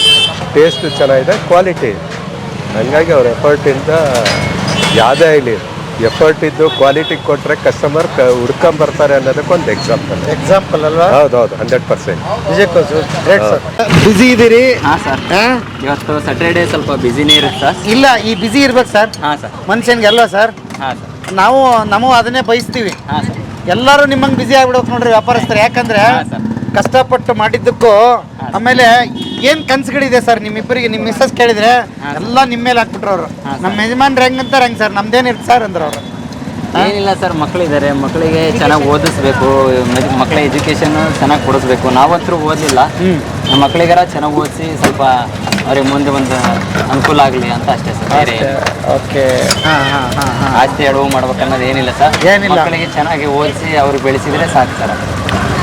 ಟೇಸ್ಟ್ ಚೆನ್ನಾಗಿದೆ, ಕ್ವಾಲಿಟಿ. ಹಂಗಾಗಿ ಅವ್ರ ಎಫರ್ಟಿಂದ ಯಾವುದೇ ಆಗಲಿ. ಎಫರ್ಟ್ ಇದ್ದು ಕ್ವಾಲಿಟಿ ಕೊಟ್ಟರೆ ಕಸ್ಟಮರ್ ಕ ಹುಡ್ಕೊಂಬರ್ತಾರೆ ಅನ್ನೋದಕ್ಕೊಂದು ಎಕ್ಸಾಂಪಲ್ ಎಕ್ಸಾಂಪಲ್ ಅಲ್ವಾ? ಹೌದು hundred percent busy great sir busy ಇದ್ದೀರಿ ಹಾಂ ಸರ್ ಹಾಂ? ಇವತ್ತು ಸ್ಯಾಟರ್ಡೇ ಸ್ವಲ್ಪ ಬಿಸಿನೇ ಇರುತ್ತೆ ಸರ್ ಇಲ್ಲ ಈ ಬಿಸಿ ಇರ್ಬೇಕು ಸರ್ ಹಾಂ ಸರ್ ಮನುಷ್ಯನ್ಗೆ ಅಲ್ವಾ ಸರ್ ಹಾಂ ಸರ್ ನಾವು ನಾವು ಅದನ್ನೇ ಬಯಸ್ತೀವಿ. ಹಾಂ ಸರ್ ಎಲ್ಲರೂ ನಿಮ್ಮಂಗೆ ಬಿಸಿ ಆಗ್ಬಿಡ್ಬೇಕು ನೋಡ್ರಿ ವ್ಯಾಪಾರಸ್ಥರು. ಯಾಕಂದ್ರೆ ಹಾಂ ಸರ್ ಕಷ್ಟಪಟ್ಟು ಮಾಡಿದ್ದಕ್ಕೂ ಆಮೇಲೆ ಏನ್ ಕನ್ಸುಗಳಿದೆ ಸರ್ ನಿಮ್ಮಿಬ್ಬರಿಗೆ? ನಿಮ್ಮ ಮಿಸ್ಸಸ್ ಕೇಳಿದ್ರೆ ಎಲ್ಲ ನಿಮ್ಮ ಮೇಲೆ ಹಾಕ್ಬಿಟ್ರು ಅವರು. ನಮ್ಮ ರಂಗ್ ಅಂತ ರಂಗ್ ಸರ್? ನಮ್ದೇನಿರುತ್ತೆ ಸರ್ ಅಂದ್ರೆ ಅವರು. ಏನಿಲ್ಲ ಸರ್ ಮಕ್ಕಳಿದ್ದಾರೆ ಮಕ್ಕಳಿಗೆ ಚೆನ್ನಾಗಿ ಓದಿಸ್ಬೇಕು. ಮಕ್ಕಳ ಎಜುಕೇಶನ್ ಚೆನ್ನಾಗಿ ಕೊಡಿಸ್ಬೇಕು. ನಾವಂತರೂ ಓದಲಿಲ್ಲ ನಮ್ಮ ಮಕ್ಕಳಿಗಾರ ಚೆನ್ನಾಗಿ ಓದಿಸಿ ಸ್ವಲ್ಪ ಅವ್ರಿಗೆ ಮುಂದೆ ಒಂದು ಅನುಕೂಲ ಆಗಲಿ ಅಂತ ಅಷ್ಟೇ ಸರ್. ಬೇರೆ ಓಕೆ ಹಾ ಹಾ ಹಾ ಹಾ. ಆಸ್ತಿ ಅಡವು ಮಾಡ್ಬೇಕನ್ನೋದು ಏನಿಲ್ಲ ಸರ್. ಏನಿಲ್ಲ. ಮಕ್ಕಳಿಗೆ ಚೆನ್ನಾಗಿ ಓದಿಸಿ ಅವ್ರಿಗೆ ಬೆಳೆಸಿದ್ರೆ ಸಾಕು ಸರ್.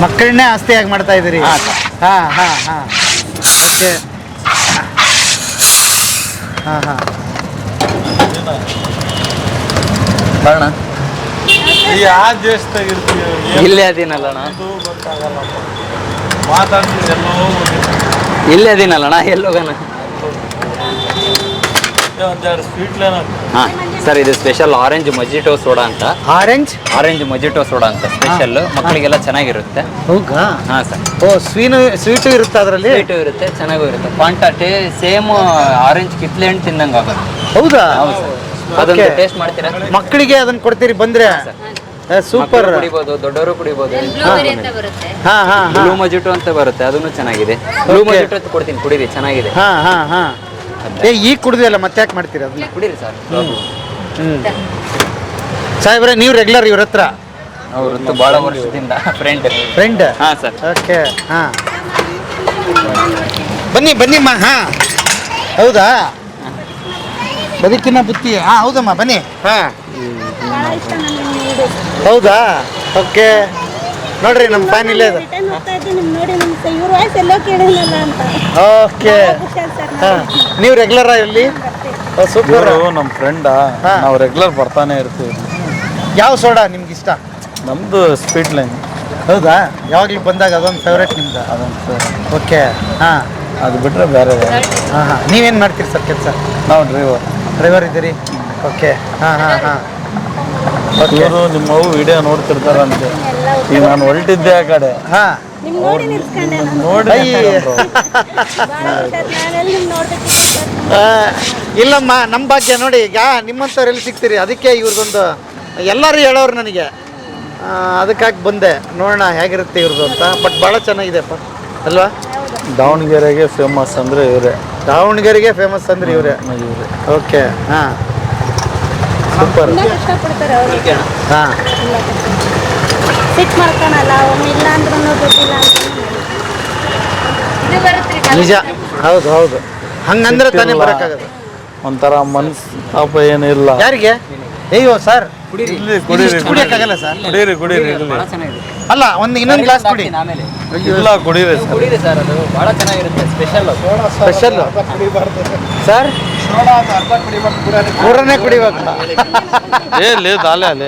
ಮಕ್ಕಳನ್ನೇ ಆಸ್ತಿಯಾಗಿ ಮಾಡ್ತಾ ಇದ್ದೀರಿ. ಹಾಂ ಹಾಂ ಹಾ. ಹಾ ಹಾಂ. ಹಾಂ ಬರೋಣ ಯಾವ ದೇಶದಾಗ ಇರ್ತೀವಿ ಇಲ್ಲೇ ಅದೇನಲ್ಲಣ್ಣ ಮಾತಾಡ್ತೀವಿ ಎಲ್ಲೋ ಇಲ್ಲೇ ಅದೇನಲ್ಲಣ್ಣ ಎಲ್ಲೋಗಣ ಒಂದೆರಡು ಸ್ವೀಟ್ಲೇನ? ಹಾಂ. ಸರ್ ಇದು ಸ್ಪೆಷಲ್ ಆರೆಂಜ್ ಮಜಿಟೋ ಸೋಡಾ ಅಂತ. ಆರೆಂಜ್ ಆರೆಂಜ್ ಮಜಿಟೋ ಸೋಡಾ ಅಂತ ಸ್ಪೆಷಲ್ ಮಕ್ಕಳಿಗೆಲ್ಲ ಚೆನ್ನಾಗಿರುತ್ತೆ. ಹೌದಾ? ಹಾಂ ಸರ್. ಓ ಸ್ವೀನು ಸ್ವೀಟು ಇರುತ್ತೆ ಅದರಲ್ಲಿ? ಸ್ವೀಟು ಇರುತ್ತೆ ಚೆನ್ನಾಗೂ ಇರುತ್ತೆ. ಕ್ವಾಂಟಾಟಿ ಸೇಮ್ ಆರೆಂಜ್ ಕಿತ್ಲೆ ಹಣ್ಣು ತಿಂದಂಗೆ ಆಗುತ್ತೆ. ಹೌದಾ? ಹೌದು ಸರ್. ಅದೊಂದು Okay. ಟೇಸ್ಟ್ ಮಾಡ್ತೀರಾ? ಮಕ್ಕಳಿಗೆ ಅದನ್ನ ಕೊಡ್ತೀರಿ ಬಂದ್ರೆ? ಸೂಪರ್ ಮಕ್ಕಳು ಕುಡಿಬೋದು ದೊಡ್ಡವರು ಕುಡಿಬೋದು. ಬ್ಲೂಬೆರಿ ಅಂತ ಬರುತ್ತೆ. ಹಾ ಹಾ ಹಾ. ಬ್ಲೂ ಮಜಿಟೋ ಅಂತ ಬರುತ್ತೆ ಅದನ್ನು ಚೆನ್ನಾಗಿದೆ. ಬ್ಲೂ ಮಜಿಟೋ ಅಂತ ಕೊಡ್ತೀನಿ ಕುಡೀರಿ ಚೆನ್ನಾಗಿದೆ. ಹಾ ಹಾ ಹಾ. ಏ ಈಗ ಕುಡ್ದಿಯಲ್ಲ ಮತ್ತೆ ಯಾಕೆ ಮಾಡ್ತೀರಾ ಅದನ್ನ? ಕುಡೀರಿ ಸರ್. ಸಾಹೇಬ್ರೆ ನೀವು ರೆಗ್ಯುಲರ್ ಇವ್ರ ಹತ್ರ? ಅವ್ರದ್ದು ಭಾಳ ವರ್ಷದಿಂದ ಫ್ರೆಂಡ್ ಫ್ರೆಂಡ್ ಹಾಂ ಸರ್. ಓಕೆ ಹಾ. ಬನ್ನಿ ಬನ್ನಿಮ್ಮ ಹಾ. ಹೌದಾ? ಬದುಕಿನ ಬುತ್ತಿ ಹಾ ಹೌದಮ್ಮ ಬನ್ನಿ ಹಾ. ಹೌದಾ? ಓಕೆ ನೋಡ್ರಿ ನಮ್ಮ ಫ್ಯಾನ್ ಇಲ್ಲೇ ಇದೆ ನೋಡಿ ನಮ್ಗೆ ಇವ್ರ ವಾಯ್ಸ್ ಎಲ್ಲೋ ಕೇಳಿಲ್ಲಲ್ಲ ಅಂತ. ಓಕೆ ಹಾ. ನೀವು ರೆಗ್ಯುಲರ್ ಇಲ್ಲಿ ಸೂಪರ್ ಇವರು ನಮ್ಮ ಫ್ರೆಂಡ ಹಾ. ನಾವು ರೆಗ್ಯುಲರ್ ಬರ್ತಾನೆ ಇರ್ತೀವಿ. ಯಾವ ಸೋಡಾ ನಿಮ್ಗೆ ಇಷ್ಟ? ನಮ್ದು ಸ್ಪೀಡ್ ಲೈನ್ ಹೌದಾ? ಯಾವಾಗ್ಲೂ ಬಂದಾಗ ಅದೊಂದು ಫೇವ್ರೇಟ್ ನಿಮ್ದು. ಅದಂತ ಓಕೆ. ಹಾಂ. ಅದು ಬಿಟ್ರೆ ಬೇರೆ ಹಾಂ ಹಾಂ. ನೀವೇನು ಮಾಡ್ತೀರಿ ಸರ್ ಕೆಲಸ? ನಾವು ಡ್ರೈವರ್ ಡ್ರೈವರ್ ಇದ್ದೀರಿ? ಓಕೆ. ಹಾಂ ಹಾಂ ಹಾಂ. ಇವರು ನಿಮ್ಮವು ವಿಡಿಯೋ ನೋಡ್ತಿರ್ತಾರಂತೆ. ಈಗ ನಾನು ಹೊರಟಿದ್ದೆ ಆ ಕಡೆ. ಹಾಂ. ನೋಡಿ ಇಲ್ಲಮ್ಮ ನಮ್ಮ ಭಾಗ್ಯ ನೋಡಿ ಈಗ ನಿಮ್ಮಂಥವ್ರು ಎಲ್ಲಿ ಸಿಗ್ತೀರಿ? ಅದಕ್ಕೆ ಇವ್ರದ್ದೊಂದು ಎಲ್ಲರೂ ಹೇಳೋರು ನನಗೆ. ಅದಕ್ಕಾಗಿ ಬಂದೆ. ನೋಡೋಣ ಹೇಗಿರುತ್ತೆ ಇವ್ರದ್ದು ಅಂತ. ಬಟ್ ಭಾಳ ಚೆನ್ನಾಗಿದೆಪ್ಪ ಅಲ್ವಾ? ದಾವಣಗೆರೆಗೆ ಫೇಮಸ್ ಅಂದ್ರೆ ಇವರೇ. ದಾವಣಗೆರೆಗೆ ಫೇಮಸ್ ಅಂದ್ರೆ ಇವರೇ. ಇವರೇ. ಓಕೆ ಹಾಂ. ಸೂಪರ್ ಹಾಂ. ಸಿಟ್ ಮಾಡ್ಕೊಳಲ್ಲ ಒಮ್ಮೆ ಇಲ್ಲ ಅಂದ್ರೂ ದುಡ್ಡಿಲ್ಲ ಅಂತ ಇದು ಬರುತ್ತೆ ನಿಜ. ಹೌದು ಹೌದು. ಹಂಗಂದ್ರೆ ತಾನೇ. ಬರೋಕ್ಕಾಗದು ಒಂಥರ ಮನ್ಸ್ ತಾಪ ಏನಿಲ್ಲ. ಯಾರಿಗೆ? ಅಯ್ಯೋ ಸರ್. ಇಲ್ಲಿ ಕುಡೀರಿ ಕುಡಿಯೋಕ್ಕಾಗಲ್ಲ ಸರ್. ಕುಡೀರಿ ಕುಡೀರಿ ಇಲ್ಲಿ. ಅಲ್ಲ ಒಂದು ಇನ್ನೊಂದು ಗ್ಲಾಸ್ ಕುಡಿ. ಆಮೇಲೆ. ಇಲ್ಲ ಕುಡೀರಿ ಸರ್ ಕುಡೀರಿ ಸರ್. ಅದು ಭಾಳ ಚೆನ್ನಾಗಿರುತ್ತೆ. ಸ್ಪೆಷಲ್ ಸ್ಪೆಷಲ್ ಸರ್ ಪೂರನೇ ಕುಡಿಬೇಕು. ಏ ಲೇ ದಾಲೆ ಅಲ್ಲೇ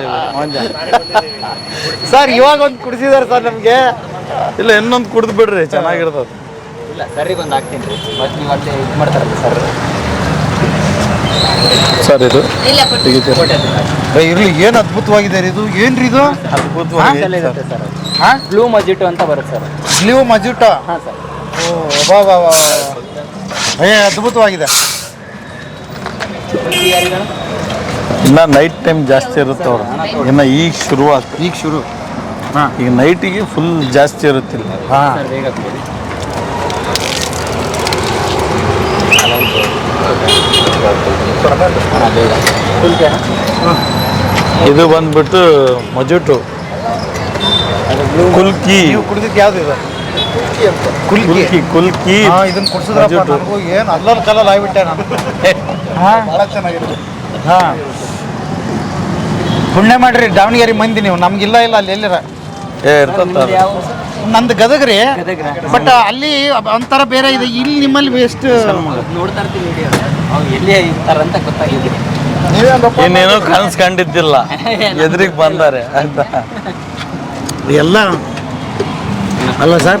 ಸರ್ ಇವಾಗ ಒಂದು ಕುಡಿಸಿದಾರೆ ಸರ್ ನಮಗೆ. ಇಲ್ಲ ಇನ್ನೊಂದು ಕುಡಿದು ಬಿಡ್ರಿ ಚೆನ್ನಾಗಿರ್ತದೆ. ಇಲ್ಲ ಸರಿಗೆ ಒಂದು ಹಾಕ್ತೀನಿ ರೀ. ಮತ್ತೆ ನೀವು ಅಲ್ಲೇ ಇದು ಮಾಡ್ತಾರಲ್ಲ ಸರ್. ಸರ್ ಇದು ಇಲ್ಲ ಇರ್ಲಿ ಏನು ಅದ್ಭುತವಾಗಿದೆ ರೀ ಇದು? ಏನ್ರಿ ಇದು? ಅದ್ಭುತವಾಗಿದೆ ಹಾ? ಬ್ಲೂ ಮಜಿಟೋ ಅಂತ ಬರುತ್ತೆ ಸರ್ ಬ್ಲೂ ಮಜೂಟ? ಹಾಂ ಸರ್. ಓ ವಾ ವಾ ವಾ. ಏ ಅದ್ಭುತವಾಗಿದೆ. ಇನ್ನ ನೈಟ್ ಟೈಮ್ ಜಾಸ್ತಿ ಇರುತ್ತೆ ಅವ್ರು. ಇನ್ನ ಈಗ ಶುರು ಆಗ್ತದೆ ಈಗ ಶುರು. ಈಗ ನೈಟಿಗೆ ಫುಲ್ ಜಾಸ್ತಿ ಇರುತ್ತಿಲ್ಲ ಹಾಂ ಹಾಂ. ಇದು ಬಂದ್ಬಿಟ್ಟು ಮಜುಟು. ಕುಲ್ಕಿ. ಯಾವ್ದು ಇದು? ಕುಲ್ಕಿ ಕುಲ್ಕಿ. ಹಾ ಇದನ್ನ ಕುಡಿಸಿದ್ರೆ ಏನು ಅಲ್ಲಲ್ಲಿ ಕಲ್ಲಲ್ಲಿ ಆಗ್ಬಿಟ್ಟೆ ನಾನು. ಚೆನ್ನಾಗಿದೆ. ಹಾಂ. ಪುಣ್ಯ ಮಾಡ್ರಿ ದಾವಣಗೆರೆ ಮಂದಿ ನೀವು. ನಮ್ಗಿಲ್ಲ ಇಲ್ಲ ಅಲ್ಲಿ ಎಲ್ಲಿರ? ಏ ನಂದು ಗದಗ ರೀ ಬಟ್ ಅಲ್ಲಿ ಒಂಥರ ಬೇರೆ ಇದೆ. ಇಲ್ಲಿ ನಿಮ್ಮಲ್ಲಿ ಎಷ್ಟು ನೋಡ್ತಾ ಇರ್ತೀವಿ ವಿಡಿಯೋ ಅವ್ರು ಎಲ್ಲಿ ಇರ್ತಾರಂತ ಗೊತ್ತಾಗಿದೆ ಇನ್ನೇನು ಕನಸು ಕಂಡಿದ್ದಿಲ್ಲ ಎದುರಿಗೆ ಬಂದಾರೆ ಆಯ್ತಾ? ಎಲ್ಲ ಅಲ್ಲ ಸರ್?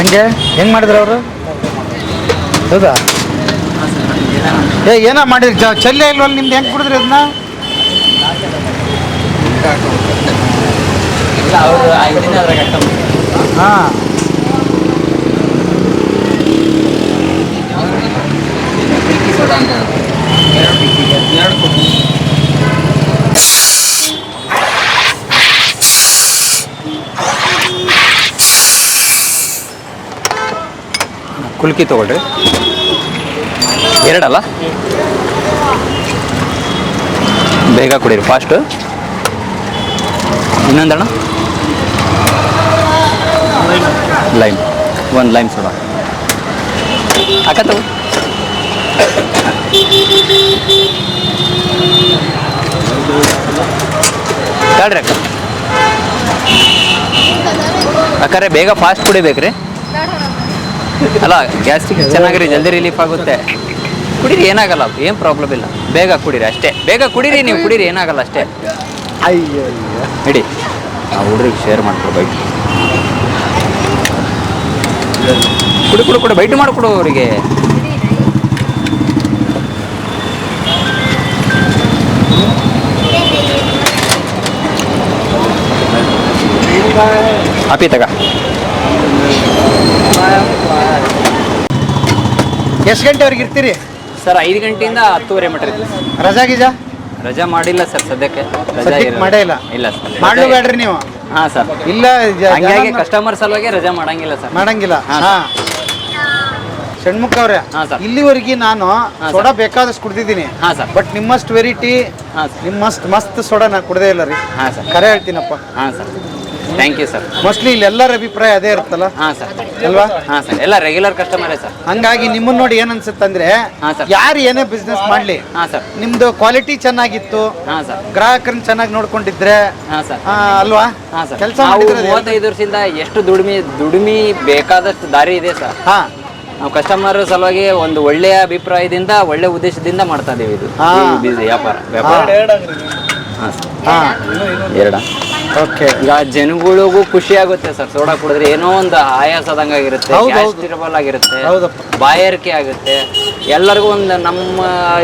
ಹೆಂಗೆ? ಹೆಂಗೆ ಮಾಡಿದ್ರು ಅವರು? ಹೌದಾ? ಏ, ಏನೋ ಮಾಡಿದ್ರಿ ಚಲ್ಲೆ ಇಲ್ವಲ್ಲ ನಿಮ್ದು? ಹೆಂಗೆ ಕುಡಿದ್ರಿ ಅದನ್ನ. ಹಾಂ. ಎರಡು ಎರಡು ಕುಲ್ಕಿ ತಗೊಳ್ರಿ. ಎರಡಲ್ಲ? ಬೇಗ ಕುಡೀರಿ ಫಾಸ್ಟು ಇನ್ನೊಂದಣ್ಣ ಲೈಮ್ ಒಂದು ಲೈಮ್ ಸೋಡಾ ಅಕ್ಕ ತಗೋ. ತಡ್ರಿ ಅಕ್ಕ. ಅಕ್ಕಾರೆ ಬೇಗ ಫಾಸ್ಟ್ ಕುಡಿಬೇಕ್ರಿ. ಅಲ್ಲ ಗ್ಯಾಸ್ಟ್ರಿಕ್ ಚೆನ್ನಾಗಿರಿ ಜಲ್ದಿ ರಿಲೀಫ್ ಆಗುತ್ತೆ. ಕುಡೀರಿ ಏನಾಗಲ್ಲ. ಏನು ಪ್ರಾಬ್ಲಮ್ ಇಲ್ಲ. ಬೇಗ ಕುಡೀರಿ ಅಷ್ಟೇ. ಬೇಗ ಕುಡೀರಿ ನೀವು ಕುಡೀರಿ ಏನಾಗಲ್ಲ ಅಷ್ಟೇ. ಅಯ್ಯೋ ಇಡಿ ಆ ಹುಡುಗ್ರಿಗೆ ಶೇರ್ ಮಾಡ್ಕೊಡ್ಬೇಕು ಕುಡಿ ಕುಡು ಕುಡು ಬೈಟ್ ಮಾಡಿಕೊಡು ಅವರಿಗೆ. ಹಾಪಿ ತಗ. ಎಷ್ಟು ಗಂಟೆವರೆಗೆ ಇರ್ತೀರಿ? ಸರ್ ಐದು ಗಂಟೆಯಿಂದ ಹತ್ತುವರೆ ಮಟ್ಟ ಇರ್ತೀವಿ. ರಜಾ ಗೀಜಾ? ರಜಾ ಮಾಡಿಲ್ಲ ಸರ್ ಸದ್ಯಕ್ಕೆ. ರಜಾ ಸದ್ಯಕ್ಕೆ ಇರಲ್ಲ. ಮಾಡೇ ಇಲ್ಲ? ಇಲ್ಲ ಸರ್. ಮಾಡ್ಲು ಬೇಡ್ರಿ ನೀವು? ಹಾಂ ಸರ್. ಇಲ್ಲ ಜ- ಹಂಗಾಗಿ ಜನ- ಕಸ್ಟಮರ್ ಸಲುವಾಗಿ ರಜಾ ಮಾಡಂಗಿಲ್ಲ ಸರ್. ಮಾಡಂಗಿಲ್ಲ? ಹಾ, ಹಾ. ಷಣ್ಮುಖ ಅವ್ರೆ ಹಾ, ಸರ್. ಇಲ್ಲಿವರೆಗೆ ನಾನು ಸರ್. ಸೋಡಾ ಬೇಕಾದಷ್ಟು ಕುಡ್ದಿದ್ದೀನಿ. ಹಾಂ ಸರ್. ಬಟ್ ನಿಮ್ಮಷ್ಟು ವೆರೈಟಿ ಹಾಂ ಸರ್. ನಿಮ್ಮಷ್ಟು ಮಸ್ತ್ ಸೋಡಾ ನಾ ಕುಡ್ದೇ ಇಲ್ಲ ರೀ. ಹಾಂ ಸರ್. ಖರೆ ಹೇಳ್ತೀನಪ್ಪ. ಹಾಂ sir. Thank you sir mostly ಇಲ್ಲಿ ಎಲ್ಲರ ಅಭಿಪ್ರಾಯ ಅದೇ ಇರುತ್ತಲ್ಲ? ಹಾಂ ಸರ್ ಅಲ್ವಾ? ಹಾಂ ಸರ್ ಎಲ್ಲ ರೆಗ್ಯುಲರ್ ಕಸ್ಟಮರೇ ಸರ್ ಹಂಗಾಗಿ ನಿಮ್ಮನ್ನ ನೋಡಿ ಏನ್ ಅನ್ಸುತ್ತಂದ್ರೆ ಹಾಂ ಸರ್. ಯಾರು ಏನೇ ಬಿಸ್ನೆಸ್ ಮಾಡ್ಲಿ ಹಾಂ ಸರ್ ನಿಮ್ದು ಕ್ವಾಲಿಟಿ ಚೆನ್ನಾಗಿತ್ತು ಹಾಂ ಸರ್ ಗ್ರಾಹಕರನ್ನ ಚೆನ್ನಾಗಿ ನೋಡ್ಕೊಂಡಿದ್ರೆ ಹಾಂ ಸರ್ ಆ, ಅಲ್ವಾ? ಹಾಂ ಸರ್ ಕೆಲಸ ನಾವು ಮೂವತ್ತೈದು ವರ್ಷದಿಂದ ಎಷ್ಟು ದುಡಿಮೆ ದುಡಿಮೆ ಬೇಕಾದಷ್ಟು ದಾರಿ ಇದೆ ಸರ್ ಹಾ. ನಾವು ಕಸ್ಟಮರ್ ಸಲುವಾಗಿ ಒಂದು ಒಳ್ಳೆಯ ಅಭಿಪ್ರಾಯದಿಂದ ಒಳ್ಳೆ ಉದ್ದೇಶದಿಂದ ಮಾಡ್ತಾ ಇದೀವಿ ಇದು. ಹಾ. ಈ ವ್ಯಾಪಾರ. ವ್ಯಾಪಾರ. ಹಾಂ. ಎರಡ. ಓಕೆ ಈಗ ಜನಗಳಿಗೂ ಖುಷಿ ಆಗುತ್ತೆ ಸರ್. ಸೋಡಾ ಕುಡಿದ್ರೆ ಏನೋ ಒಂದು ಆಯಾಸದಂಗ ಆಗಿರುತ್ತೆ ಹೌದು, ಹೌದು. ಗ್ಯಾಸ್ಟ್ರಿಬಲ್ ಆಗಿರುತ್ತೆ ಹೌದಪ್ಪ. ಬಾಯಾರಿಕೆ ಆಗುತ್ತೆ. ಎಲ್ಲರಿಗೂ ಒಂದು ನಮ್ಮ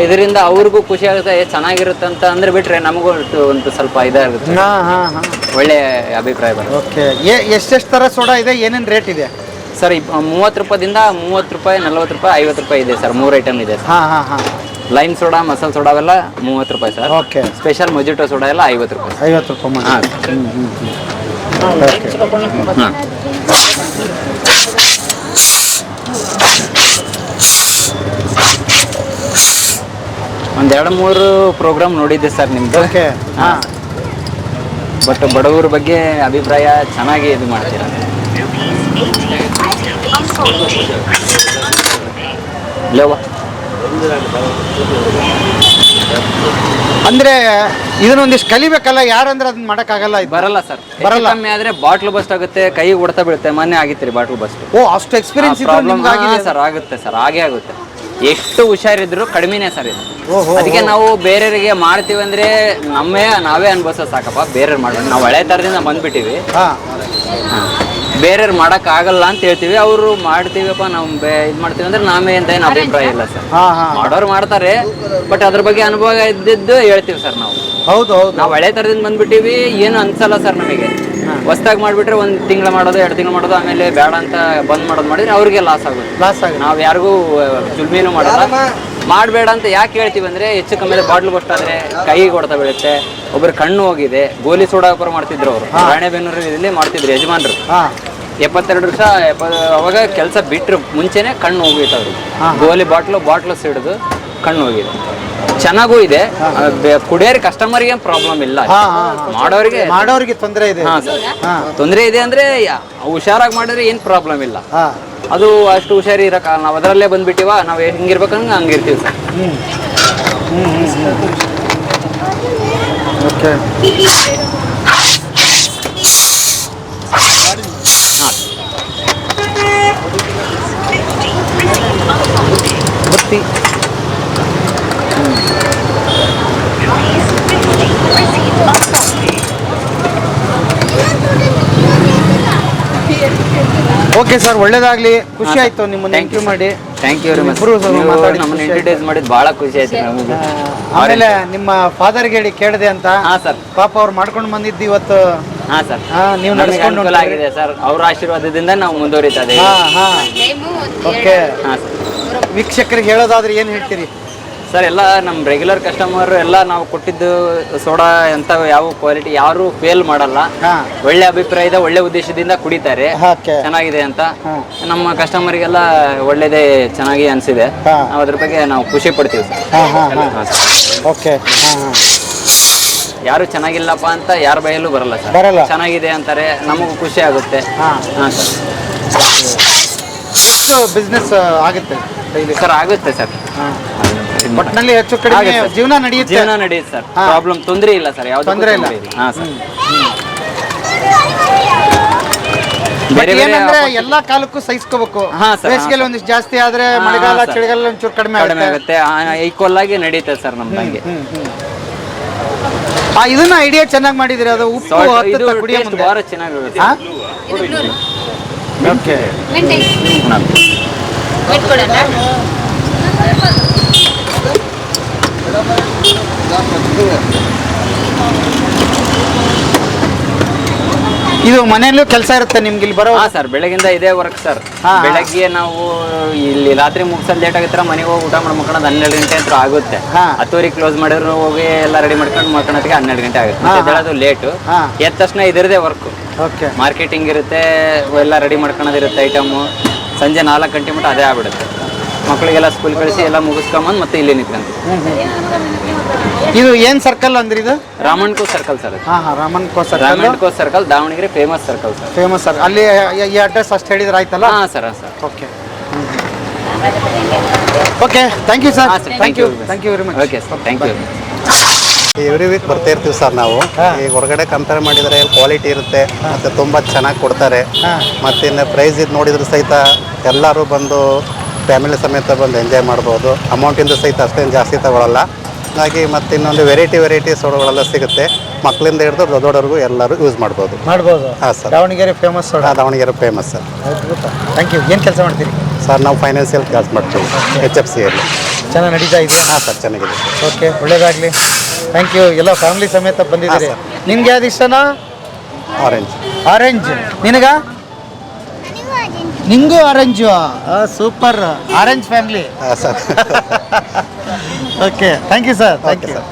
ಇದರಿಂದ ಅವ್ರಿಗೂ ಖುಷಿ ಆಗುತ್ತೆ ಏ, ಚೆನ್ನಾಗಿರುತ್ತೆ ಅಂತ ಅಂದ್ರೆ ಬಿಟ್ರೆ ನಮಗೂ ಒಂದು ಒಂದು ಸ್ವಲ್ಪ ಇದಾಗುತ್ತೆ. ಹಾ ಹಾ ಹಾ. ಒಳ್ಳೆ ಅಭಿಪ್ರಾಯ ಬರುತ್ತೆ. ಓಕೆ. ಎಷ್ಟೆಷ್ಟು ಥರ ಸೋಡಾ ಇದೆ? ಏನೇನ್ ರೇಟ್ ಇದೆ? ಸರ್ ಮೂವತ್ತು ರೂಪಾಯಿಂದ ಮೂವತ್ತು ರೂಪಾಯಿ ನಲ್ವತ್ತು ರೂಪಾಯಿ ಐವತ್ತು ರೂಪಾಯಿ ಇದೆ ಸರ್. ಮೂರು ಐಟಮ್ ಇದೆ ಸರ್. ಹಾ ಹಾ ಹಾ. ಲೈಮ್ ಸೋಡಾ ಮಸಾಲ ಸೋಡಾ ಅವೆಲ್ಲ ಮೂವತ್ತು ರೂಪಾಯಿ sir. Okay. Special mojito soda ಎಲ್ಲ ಐವತ್ತು ರೂಪಾಯಿ ಸರ್. ಐವತ್ತು ರೂಪಾಯಿ ಮಾಡಿ ಹಾಂ. ಓಕೆ ಹಾಂ. ಒಂದು ಎರಡು ಮೂರು ಪ್ರೋಗ್ರಾಮ್ ನೋಡಿದ್ದೆ ಸರ್ ನಿಮ್ದು. ಓಕೆ. ಹಾಂ. ಬಟ್ ಬಡವರ ಬಗ್ಗೆ ಅಭಿಪ್ರಾಯ ಚೆನ್ನಾಗಿ ಇದು ಮಾಡ್ತೀರಾ? ಲೇವ ಅಂದ್ರೆ ಇದನ್ನೊಂದಿಷ್ಟು ಕಲಿಬೇಕಲ್ಲ ಯಾರಂದ್ರೆ ಅದನ್ನ ಮಾಡಕ್ಕಾಗಲ್ಲ ಇದು? ಬರಲ್ಲ ಸರ್. ಬರಲ್ಲ. ಕಮ್ಮಿ ಆದ್ರೆ ಬಾಟ್ಲು ಬಸ್ಟ್ ಆಗುತ್ತೆ ಕೈ ಹೊಡ್ತಾ ಬೀಳುತ್ತೆ ಮೊನ್ನೆ ಆಗಿತ್ತು ರೀ ಬಾಟ್ಲು ಬಸ್ಟ್ ಓ ಅಷ್ಟು ಎಕ್ಸ್ಪೀರಿಯನ್ಸ್ ಆಗಿದೆ. ಸರ್ ಆಗುತ್ತೆ ಸರ್ ಹಾಗೆ ಆಗುತ್ತೆ. ಎಷ್ಟು ಹುಷಾರಿದ್ರು ಕಡಿಮೆನೇ ಸರ್ ಇದು. ಅದಕ್ಕೆ ನಾವು ಬೇರೆಯವರಿಗೆ ಮಾಡ್ತೀವಿ ಅಂದ್ರೆ ನಮ್ಮೇ ನಾವೇ ಅನ್ಭವಿಸೋ ಸಾಕಪ್ಪ. ಬೇರೆಯವ್ರು ಮಾಡೋಣ ನಾವು ಹಳೆ ತರದಿಂದ ಬಂದ್ಬಿಟ್ಟಿವಿ. ಹಾ. ಬೇರೆಯವ್ರು ಮಾಡಕ್ ಆಗಲ್ಲ ಅಂತ ಹೇಳ್ತೀವಿ ಅವರು ಮಾಡ್ತೀವಪ್ಪ ನಾವು ಬೇ ಇದು ಮಾಡ್ತೀವಿ ಅಂದ್ರೆ ನಾವೇ ಅಂತ ಏನು ಅಭಿಪ್ರಾಯ ಇಲ್ಲ ಸರ್. ಹಾ ಹಾ. ಮಾಡೋರು ಮಾಡ್ತಾರೆ ಬಟ್ ಅದ್ರ ಬಗ್ಗೆ ಅನುಭವ ಇದ್ದಿದ್ದು ಹೇಳ್ತೀವಿ ಸರ್ ನಾವು. ಹೌದು ಹೌದು. ನಾವು ಹಳೆ ತರದಿಂದ ಬಂದ್ಬಿಟ್ಟಿವಿ ಏನು ಅನ್ಸಲ್ಲ ಸರ್ ನಮಗೆ. ಹೊಸ್ದಾಗಿ ಮಾಡಿಬಿಟ್ರೆ ಒಂದು ತಿಂಗಳು ಮಾಡೋದು ಎರಡು ತಿಂಗಳು ಮಾಡೋದು ಆಮೇಲೆ ಬೇಡ ಅಂತ ಬಂದ್ ಮಾಡೋದು ಮಾಡಿದ್ರೆ ಅವ್ರಿಗೆ ಲಾಸ್ ಆಗುತ್ತೆ ಲಾಸ್ ಆಗುತ್ತೆ ನಾವು ಯಾರಿಗೂ ಜುಲ್ಮಿನೂ ಮಾಡಲ್ಲ. ಮಾಡಬೇಡ ಅಂತ ಯಾಕೆ ಹೇಳ್ತೀವಿ ಅಂದರೆ ಹೆಚ್ಚು ಕಮ್ಮಿ ಬಾಟ್ಲು ಕೊಟ್ಟಾದ್ರೆ ಕೈಗೆ ಹೊಡ್ತಾ ಬೀಳುತ್ತೆ. ಒಬ್ಬರು ಕಣ್ಣು ಹೋಗಿದೆ. ಗೋಲಿ ಸೋಡಾ ವ್ಯಾಪಾರ ಮಾಡ್ತಿದ್ರು ಅವರು. ರಾಣೆಬೆನ್ನೂರು ಇಲ್ಲಿ ಮಾಡ್ತಿದ್ರು ಯಜಮಾನ್ರು. ಎಪ್ಪತ್ತೆರಡು ವರ್ಷ ಎಪ್ಪ ಅವಾಗ ಕೆಲಸ ಬಿಟ್ಟರು ಮುಂಚೆನೆ ಕಣ್ಣು ಹೋಗಿತ್ತು ಅವ್ರಿಗೆ. ಗೋಲಿ ಬಾಟ್ಲು ಬಾಟ್ಲು ಸಿಡಿದು ಕಣ್ಣು ಹೋಗಿದೆ. ಚೆನ್ನಾಗೂ ಇದೆ. ಕುಡಿಯೋರಿಗೆ ಕಸ್ಟಮರ್ಗೆ ಪ್ರಾಬ್ಲಮ್ ಇಲ್ಲ. ಮಾಡೋರಿಗೆ ಮಾಡೋರಿಗೆ ತೊಂದರೆ ಇದೆ. ತೊಂದರೆ ಇದೆ ಅಂದ್ರೆ ಹುಷಾರಾಗಿ ಮಾಡಿದ್ರೆ ಏನು ಪ್ರಾಬ್ಲಮ್ ಇಲ್ಲ. ಹಾ. ಅದು ಅಷ್ಟು ಹುಷಾರಿ ಇರಕ್ಕ ನಾವು ಅದರಲ್ಲೇ ಬಂದ್ಬಿಟ್ಟಿವ ನಾವು ಹೆಂಗಿರ್ಬೇಕಂಗ ಹಂಗಿರ್ತೀವಿ ಸರ್. ಓಕೆ. ಬತ್ತಿ ಓಕೆ ಸರ್ ಒಳ್ಳೇದಾಗ್ಲಿ. ಖುಷಿ ಆಯ್ತು ನಿಮ್ಮನ್ನ ಥ್ಯಾಂಕ್ ಯು ಮಾಡಿ. ಥ್ಯಾಂಕ್ ಯು ವೆರಿ ಮಚ್ ಇಬ್ರು ಮಾತಾಡಿ ನಮ್ಮನ್ನ ಖುಷಿ ಇಂಟ್ರೊಡ್ಯೂಸ್ ಮಾಡಿದ್ ಬಹಳ ಖುಷಿ ಆಯ್ತು ನಮಗೆ. ಆಮೇಲೆ ನಿಮ್ಮ ಫಾದರ್ಗೆ ಹೇಳಿ ಕೇಳಿದೆ ಅಂತ. ಹಾ ಸರ್ ಪಾಪ ಅವ್ರು ಮಾಡ್ಕೊಂಡು ಬಂದಿದ್ದು ಇವತ್ತು. ಹಾ ಸರ್ ಹಾ, ನೀವು ನಮಗೆ ನಡ್ಸ್ಕೊಂಡು ಅನುಕೂಲ ಹೊಂಟಿರಿ. ಆಗಿದೆ ಸರ್ ಅವ್ರ ಆಶೀರ್ವಾದದಿಂದ ನಾವು ಮುಂದುವರಿತಾ ಇದ್ದೀವಿ ಹಾ ಹಾ. ಓಕೆ ಹಾ ಸರ್ ವೀಕ್ಷಕರಿಗೆ ಹೇಳೋದಾದ್ರೆ ಏನು ಹೇಳ್ತೀರಿ? ಸರ್ ಎಲ್ಲ ನಮ್ಮ ರೆಗ್ಯುಲರ್ ಕಸ್ಟಮರ್ ಎಲ್ಲ ನಾವು ಕೊಟ್ಟಿದ್ದು ಸೋಡಾ ಅಂತ ಯಾವ ಕ್ವಾಲಿಟಿ ಯಾರು ಫೇಲ್ ಮಾಡಲ್ಲ. ಹಾ. ಒಳ್ಳೆ ಅಭಿಪ್ರಾಯದ ಒಳ್ಳೆ ಉದ್ದೇಶದಿಂದ ಕುಡಿತಾರೆ. ಚೆನ್ನಾಗಿದೆ ಅಂತ. ನಮ್ಮ ಕಸ್ಟಮರಿಗೆಲ್ಲ ಒಳ್ಳೇದೇ ಚೆನ್ನಾಗಿ ಅನಿಸಿದೆ. ಹಾ. ನಾವು ಅದ್ರ ಬಗ್ಗೆ ನಾವು ಖುಷಿ ಪಡ್ತೀವಿ ಸರ್. ಹಾ ಹಾ ಹಾ. ಹಾ. ಓಕೆ. ಹಾ ಹಾ. ಯಾರು ಚೆನ್ನಾಗಿಲ್ಲಪ್ಪ ಅಂತ ಯಾರ ಬಯಲು ಬರಲ್ಲ ಸರ್. ಚೆನ್ನಾಗಿದೆ ಅಂತಾರೆ ನಮಗೂ ಖುಷಿ ಆಗುತ್ತೆ. ಹಾ. ಹಾಂ ಸರ್. ಎಷ್ಟು ಬಿಸ್ನೆಸ್ ಆಗುತ್ತೆ? ಸರ್ ಆಗುತ್ತೆ ಸರ್. ಒಟ್ಟಿನಲ್ಲಿ ಹೆಚ್ಚು ಕಡಿಮೆ ಜೀವನ ನಡೆಯುತ್ತೆ. ಜೀವನ ನಡೆಯುತ್ತೆ ಸರ್. ಹಾ. ಪ್ರಾಬ್ಲಮ್ ತೊಂದರೆ ಇಲ್ಲ ಸರ್ ಯಾವ ತೊಂದರೆ ಇಲ್ಲ. ಹಾಂ ಸರ್. ಏನಂದ್ರೆ ಎಲ್ಲಾ ಕಾಲಕ್ಕೂ ಸಹಿಸ್ಕೋಬೇಕು. ಸರ್. ಒಂದಿಷ್ಟು ಜಾಸ್ತಿ ಆದ್ರೆ ಮಳೆಗಾಲ. ಚಳಿಗಾಲ ಒಂಚೂರು ಕಡಿಮೆ ಕಡಿಮೆ ಆಗುತ್ತೆ. ಈಕ್ವಲ್ ಆಗಿ ನಡೀತೆ ಸರ್ ನಮ್ದಂಗೆ ಆ ಇದನ್ನ ಐಡಿಯಾ ಚೆನ್ನಾಗಿ ಮಾಡಿದ್ರಿ ಅದು ಉಪ್ಪು ಹತ್ತು ಮುಂದೆ ಕುಡಿಯೋ ಮುಂದೆ? ಭಾಳ ಚೆನ್ನಾಗಿರುತ್ತೆ? ಓಕೆ ಇದು ಮನೆಯಲ್ಲೂ ಕೆಲಸ ಇರುತ್ತೆ ನಿಮ್ಗೆ ಇಲ್ಲಿ ಬರೋ ಹಾ ಸರ್ ಬೆಳಗಿಂದ ಇದೇ ವರ್ಕ್ ಸರ್ ಹಾ, ಹಾ. ಬೆಳಗ್ಗೆ ನಾವು ಇಲ್ಲಿ ರಾತ್ರಿ ಮುಗಿಸಲ್ ಲೇಟ್ ಆಗುತ್ತೆ ಮನೆಗೆ ಹೋಗಿ ಊಟ ಮಾಡಿ ಮಕ್ಕೊಳ್ಳೋದು ಹನ್ನೆರಡು ಗಂಟೆ ಅಂತ ಆಗುತ್ತೆ ಹಾ. ಹತ್ತುವರೆಗೆ ಕ್ಲೋಸ್ ಮಾಡಿದ್ರು ಹೋಗಿ ಎಲ್ಲ ರೆಡಿ ಮಾಡ್ಕೊಂಡು ಮಕ್ಕಳಿಗೆ ಹನ್ನೆರಡು ಗಂಟೆ ಆಗುತ್ತೆ ಮತ್ತೆ ಹಾ. ಎದ್ದೇಳೋದು ಲೇಟು ಹಾ. ಎದ್ದ ತಕ್ಷಣ ಇದರದೇ ವರ್ಕ್ ಓಕೆ ಮಾರ್ಕೆಟಿಂಗ್ ಇರುತ್ತೆ ಎಲ್ಲ ರೆಡಿ ಮಾಡ್ಕೊಳೋದಿರುತ್ತೆ ಐಟಮು ಸಂಜೆ ನಾಲ್ಕು ಗಂಟೆ ಮಟ್ಟ ಅದೇ ಆಗ್ಬಿಡುತ್ತೆ ಮಕ್ಕಳಿಗೆಲ್ಲ ಸ್ಕೂಲ್ ಕಳಿಸಿ ಎಲ್ಲ ಮುಗಿಸ್ಕೊಂಬಂದು ಮತ್ತೆ ಇಲ್ಲಿ ನಿಂತ್ಕೊಂತೀವಿ ಇದು ಏನ್ ಸರ್ಕಲ್ ಅಂದ್ರೆ ಇದು? ರಾಮಣ್ಕೋ ಸರ್ಕಲ್ ಸರ್ ಹಾ ಹಾ ರಾಮನ್ ಕೋ circle ರಾಮಣ್ಕೋ circle Davangere famous circle sir famous sir ಅಲ್ಲಿ ಈ ಅಡ್ರೆಸ್ ಅಷ್ಟು ಹೇಳಿದ್ರೆ ಆಯ್ತಲ್ಲ? ಹಾಂ sir sir okay okay thank you sir ಹಾಂ sir thank you thank you very much okay sir thank you every week ಬರ್ತಾ ಇರ್ತೀವಿ ಸರ್ ನಾವು. ಈಗ ಹೊರಗಡೆ ಕಂಪೇರ್ ಮಾಡಿದರೆ ಕ್ವಾಲಿಟಿ ಇರುತ್ತೆ ಮತ್ತು ತುಂಬ ಚೆನ್ನಾಗಿ ಕೊಡ್ತಾರೆ. ಮತ್ತು ಇನ್ನು ಪ್ರೈಸ್ ಇದು ನೋಡಿದ್ರೆ ಸಹಿತ ಎಲ್ಲರೂ ಬಂದು ಫ್ಯಾಮಿಲಿ ಸಮೇತ ಬಂದು ಎಂಜಾಯ್ ಮಾಡ್ಬೋದು. ಅಮೌಂಟಿಂದ ಸಹಿತ ಅಷ್ಟೇನು ಜಾಸ್ತಿ ತಗೊಳ್ಳಲ್ಲ ಹಾಗಾಗಿ ಮತ್ತು ಇನ್ನೊಂದು ವೆರೈಟಿ ವೆರೈಟಿ ಸೋಡಗಳೆಲ್ಲ ಸಿಗುತ್ತೆ. ಮಕ್ಕಳಿಂದ ಹಿಡಿದು ದೊಡ್ಡವರೆಗೂ ಎಲ್ಲರೂ ಯೂಸ್ ಮಾಡ್ಬೋದು. ಮಾಡ್ಬೋದು. ಹಾಂ sir. Davangere famous sir Davangere famous sir. Thank you ಏನು ಕೆಲಸ ಮಾಡ್ತೀರಿ? ಸರ್ ನಾವು ಫೈನಾನ್ಷಿಯಲ್ ಕೆಲಸ ಮಾಡ್ತೀವಿ. ಎಚ್ ಎಫ್ ಸಿಯಲ್ಲಿ ಚೆನ್ನಾಗಿ ನಡೀತಾ ಇದೆಯಾ ಹಾಂ ಸರ್ ಚೆನ್ನಾಗಿದೆ. ಓಕೆ ಒಳ್ಳೇದಾಗಲಿ. ಥ್ಯಾಂಕ್ ಯು ಎಲ್ಲ ಫ್ಯಾಮಿಲಿ ಸಮೇತ ಬಂದಿದ್ದೀರಿ. ನಿಮ್ಗೆ ಯಾವ್ದು ಇಷ್ಟನಾ? ಆರೆಂಜ್ ಆರೆಂಜ್ ನಿನಗ? ನಿಂಗೂ orange super orange family sir. Okay thank you sir thank you sir